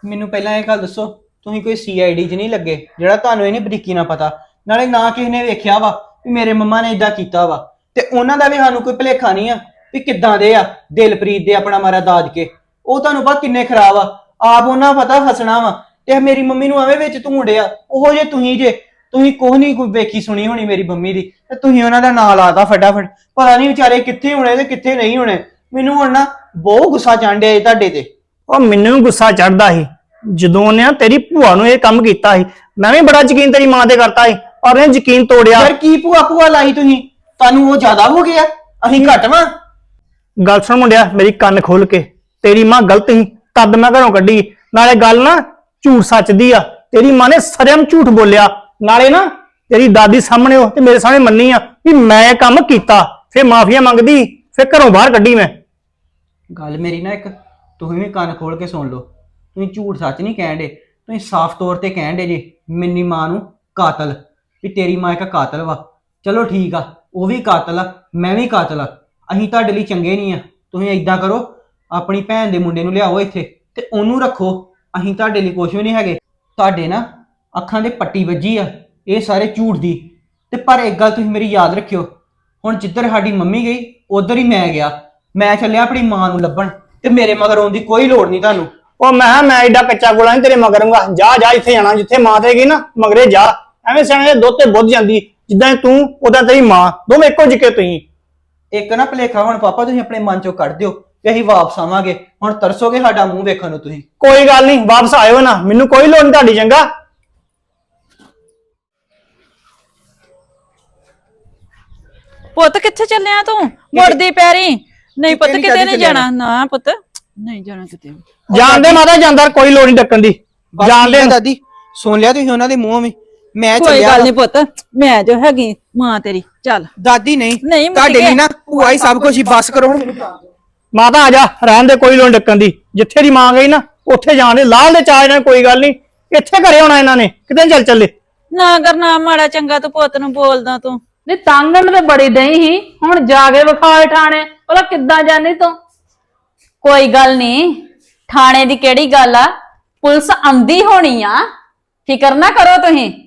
ਮੈਨੂੰ ਪਹਿਲਾਂ ਇਹ ਗੱਲ ਦੱਸੋ, ਤੁਸੀਂ ਕੋਈ ਸੀਆਈਡੀ 'ਚ ਨਹੀਂ ਲੱਗੇ, ਜਿਹੜਾ ਤੁਹਾਨੂੰ ਇਹ ਇਹਨੇ ਬਰੀਕੀ ਨਾਲ ਪਤਾ। ਨਾਲੇ ਨਾ ਕਿਸੇ ਨੇ ਵੇਖਿਆ ਵਾ। ਵੀ ਮੇਰੇ ਮੰਮਾ ਨੇ ਇਦਾਂ ਕੀਤਾ ਵਾ। ਤੇ ਉਹਨਾਂ ਦਾ ਵੀ ਸਾਨੂੰ ਕੋਈ ਭਲੇਖਾ ਨਹੀਂ ਆ ਵੀ ਕਿੱਦਾਂ ਦੇ ਆ, ਦਿਲਪ੍ਰੀਤ ਦੇ ਆਪਣਾ ਮਾਰਾ ਦਾਜ ਕੇ। ਉਹ ਤੁਹਾਨੂੰ ਪਤਾ ਕਿੰਨੇ ਖਰਾਬ ਆ। ਆਪ ਉਹਨਾਂ ਪਤਾ ਫਸਣਾ ਵਾ ਤੇ ਮੇਰੀ ਮੰਮੀ ਨੂੰ ਐਵੇਂ ਵਿੱਚ ਧੂੰਡਿਆ ਉਹੋ ਜੇ ਤੁਸੀਂ ਜੇ, ਤੁਸੀਂ ਕੋਹ ਨਹੀਂ ਕੋਈ ਵੇਖੀ ਸੁਣੀ ਹੋਣੀ ਮੇਰੀ ਮੰਮੀ ਦੀ। ਤੇ ਤੁਸੀਂ ਉਹਨਾਂ ਦਾ ਨਾਂ ਲਾਤਾ ਫਟਾਫਟ। ਪਤਾ ਨਹੀਂ ਵਿਚਾਰੇ ਕਿੱਥੇ ਹੋਣੇ ਤੇ ਕਿੱਥੇ ਨਹੀਂ ਹੋਣੇ। ਮੈਨੂੰ ਹੁਣ ਨਾ ਬਹੁਤ ਗੁੱਸਾ ਚੰਡਿਆ ਏ ਤੁਹਾਡੇ ਤੇ। ਉਹ ਮੈਨੂੰ ਵੀ ਗੁੱਸਾ ਚੜਦਾ ਸੀ। ਜਦੋਂ ਉਹਨੇ ਨਾ ਤੇਰੀ ਭੂਆ ਨੂੰ ਇਹ ਕੰਮ ਕੀਤਾ ਸੀ, ਮੈਂ ਵੀ ਬੜਾ ਯਕੀਨ ਤੇਰੀ ਮਾਂ ਤੇ ਕਰਤਾ ਸੀ। ਪਰ ਉਹਨੇ ਯਕੀਨ ਤੋੜਿਆ। ਯਾਰ ਕੀ ਭੂਆ ਭੂਆ ਲਾਈ ਤੁਸੀਂ? ਤੁਹਾਨੂੰ ਉਹ ਜ਼ਿਆਦਾ ਹੋ ਗਿਆ? ਅਸੀਂ ਘੱਟ ਵਾਂ। ਗੱਲ ਸੁਣ ਮੁੰਡਿਆ ਮੇਰੀ ਕੰਨ ਖੋਲ ਕੇ। ਤੇਰੀ ਮਾਂ ਗਲਤ ਸੀ। ਤਦ ਮੈਂ ਘਰੋਂ ਕੱਢੀ। ਨਾਲੇ ਗੱਲ ਨਾ ਝੂਠ ਸੱਚ ਦੀ ਆ। ਤੇਰੀ ਮਾਂ ਨੇ ਸਰੇਮ ਝੂਠ ਬੋਲਿਆ। ਨਾਲੇ ਨਾ ਤੇਰੀ ਦਾਦੀ ਸਾਹਮਣੇ ਉਹ ਤੇ ਮੇਰੇ ਸਾਹਮਣੇ ਮੰਨੀ ਆ ਵੀ ਮੈਂ ਇਹ ਕੰਮ ਕੀਤਾ। ਫੇ ਮਾਫੀਆ ਮੰਗਦੀ ਫੇ ਘਰੋਂ ਬਾਹਰ ਕੱਢੀ ਮੈਂ। ਗੱਲ ਮੇਰੀ ਨਾ ਇੱਕ ਤੁਸੀਂ ਵੀ ਕੰਨ ਖੋਲ ਕੇ ਸੁਣ ਲਓ। ਤੁਸੀਂ ਝੂਠ ਸੱਚ ਨਹੀਂ ਕਹਿੰਦੇ ਤੁਸੀਂ ਸਾਫ਼ ਤੌਰ ਤੇ ਕਹਿੰਦੇ ਜੀ ਮਿੰਨੀ ਮਾਂ ਨੂੰ ਕਾਤਲ। ਵੀ ਤੇਰੀ ਮਾਂ ਇੱਕ ਕਾਤਲ ਵਾ। ਚਲੋ ਠੀਕ ਆ, ਉਹ ਵੀ ਕਾਤਲ ਆ, ਮੈਂ ਵੀ ਕਾਤਲ ਆ। ਅਸੀਂ ਤੁਹਾਡੇ ਲਈ ਚੰਗੇ ਨਹੀਂ ਆ। ਤੁਸੀਂ ਏਦਾਂ ਕਰੋ, ਆਪਣੀ ਭੈਣ ਦੇ ਮੁੰਡੇ ਨੂੰ ਲਿਆਓ ਇੱਥੇ ਤੇ ਉਹਨੂੰ ਰੱਖੋ। ਅਸੀਂ ਤੁਹਾਡੇ ਲਈ ਕੁਝ ਵੀ ਨਹੀਂ ਹੈਗੇ। ਤੁਹਾਡੇ ਨਾ ਅੱਖਾਂ ਦੇ ਪੱਟੀ ਵੱਜੀ ਆ, ਇਹ ਸਾਰੇ ਝੂਠ ਦੀ। ਤੇ ਪਰ ਇੱਕ ਗੱਲ ਤੁਸੀਂ ਮੇਰੀ ਯਾਦ ਰੱਖਿਓ, ਹੁਣ ਜਿੱਧਰ ਸਾਡੀ ਮੰਮੀ ਗਈ, ਉਧਰ ਹੀ ਮੈਂ ਗਿਆ। ਮੈਂ ਚੱਲਿਆ ਆਪਣੀ ਮਾਂ ਨੂੰ ਲੱਭਣ ਤੇ ਮੇਰੇ ਮਗਰ ਆਉਣ ਦੀ ਕੋਈ ਲੋੜ ਨਹੀਂ ਤੁਹਾਨੂੰ। ਉਹ ਮੈਂ ਕਿਹਾ ਮੈਂ ਐਡਾ ਕੱਚਾ ਗੋਲਾ ਨਹੀਂ ਤੇਰੇ ਮਗਰੂੰਗਾ ਜਾ ਜਾ, ਇੱਥੇ ਜਾਣਾ ਜਿੱਥੇ ਮਾਂ ਤੇ ਗਈ ਨਾ, ਮਗਰੇ ਜਾ। ਐਵੇਂ ਸਿਆਣੇ ਦੇ ਦੁੱਧ ਤੇ ਬੁੱਧ ਜਾਂਦੀ ਜਿੱਦਾਂ ਤੂੰ ਉਦਾਂ ਤੇਰੀ ਮਾਂ ਦੋਵੇਂ ਇੱਕੋ ਜਿੱਕੇ ਤੁਸੀਂ। ਇੱਕ ਨਾ ਭਲੇਖਾ ਹੁਣ ਪਾਪਾ ਤੁਸੀਂ ਆਪਣੇ ਮਨ ਚੋਂ ਕੱਢ ਦਿਓ ਕਿ ਅਸੀਂ ਵਾਪਸ ਆਵਾਂਗੇ। ਹੁਣ ਤਰਸੋਗੇ ਸਾਡਾ ਮੂੰਹ ਵੇਖਣ ਨੂੰ ਤੁਸੀਂ। ਕੋਈ ਗੱਲ ਨਹੀਂ ਵਾਪਸ ਆਇਓ ਨਾ। ਮੈਨੂੰ ਕੋਈ ਲੋੜ ਨਹੀਂ ਤੁਹਾਡੀ ਚੰਗਾ? ਪੁੱਤ ਕਿੱਥੇ ਚੱਲਿਆ ਤੂੰ? ਮੁੜਦੀ ਪੈਰੀ ਨਹੀਂ ਪੁੱਤ ਕਿਤੇ ਨੀ ਕਿਤੇ ਨਹੀਂ ਜਾਣਾ। ਨਾ। ਪੁੱਤ ਨਹੀਂ ਜਾਣਾ ਕਿਤੇ। ਜਾਣਦੇ ਮਾਤਾ ਜਾਂਦਾ ਕੋਈ ਲੋੜ ਨਹੀਂ ਡੱਕਣ ਦੀ। ਜਾਣਦੇ ਦਾਦੀ? ਸੁਣ ਲਿਆ ਤੁਸੀਂ ਉਹਨਾਂ ਦੇ ਮੂੰਹੋਂ ਵੀ। ਮੈਂ ਕੋਈ ਚੱਲਿਆ ਗੱਲ। ਨਹੀਂ ਪੁੱਤ ਮੈਂ ਜੋ ਹੈਗੀ ਮਾਂ ਤੇਰੀ ਚੱਲ। ਦਾਦੀ ਨਹੀਂ ਨਹੀਂ, ਮੁੜ ਤੁਹਾਡੇ ਕੇ- ਲਈ ਨਾ ਭੂਆ ਹੀ ਸਭ ਕੁਝ ਹੀ ਬਸ ਕਰੋ। ਮਾਤਾ ਆ ਜਾ ਰਹਿਣ ਦੇ ਕੋਈ ਲੋੜ ਡੱਕਣ ਦੀ। ਜਿੱਥੇ ਦੀ ਮਾਂ ਗਈ ਨਾ ਉੱਥੇ ਜਾਣ ਦੇ। ਲਾਲ ਦੇ ਚਾਹ ਇਹਨਾਂ ਕੋਈ ਗੱਲ ਨਹੀਂ ਇੱਥੇ ਘਰੇ ਹੋਣਾ ਇਹਨਾਂ ਨੇ ਕਿਤੇ ਚੱਲ ਚੱਲੇ। ਨਾ ਕਰਨਾ ਮਾੜਾ ਚੰਗਾ ਤੂੰ ਪੁੱਤ ਨੂੰ ਬੋਲਦਾ ਤੂੰ। ਨਹੀਂ ਤਾਂਗਣ ਤੇ ਬੜੀ ਦਈ ਸੀ। ਹੁਣ ਜਾ ਕੇ ਵਿਖਾ ਠਾਣੇ। ਉਹਦਾ ਕਿੱਦਾਂ ਜਾਣੀ ਤੂੰ? ਕੋਈ ਗੱਲ ਨਹੀਂ ਥਾਣੇ ਦੀ ਕਿਹੜੀ ਗੱਲ ਆ? ਪੁਲਿਸ ਆਂਦੀ ਹੋਣੀ ਆ। ਫਿਕਰ ਨਾ ਕਰੋ ਤੁਸੀਂ।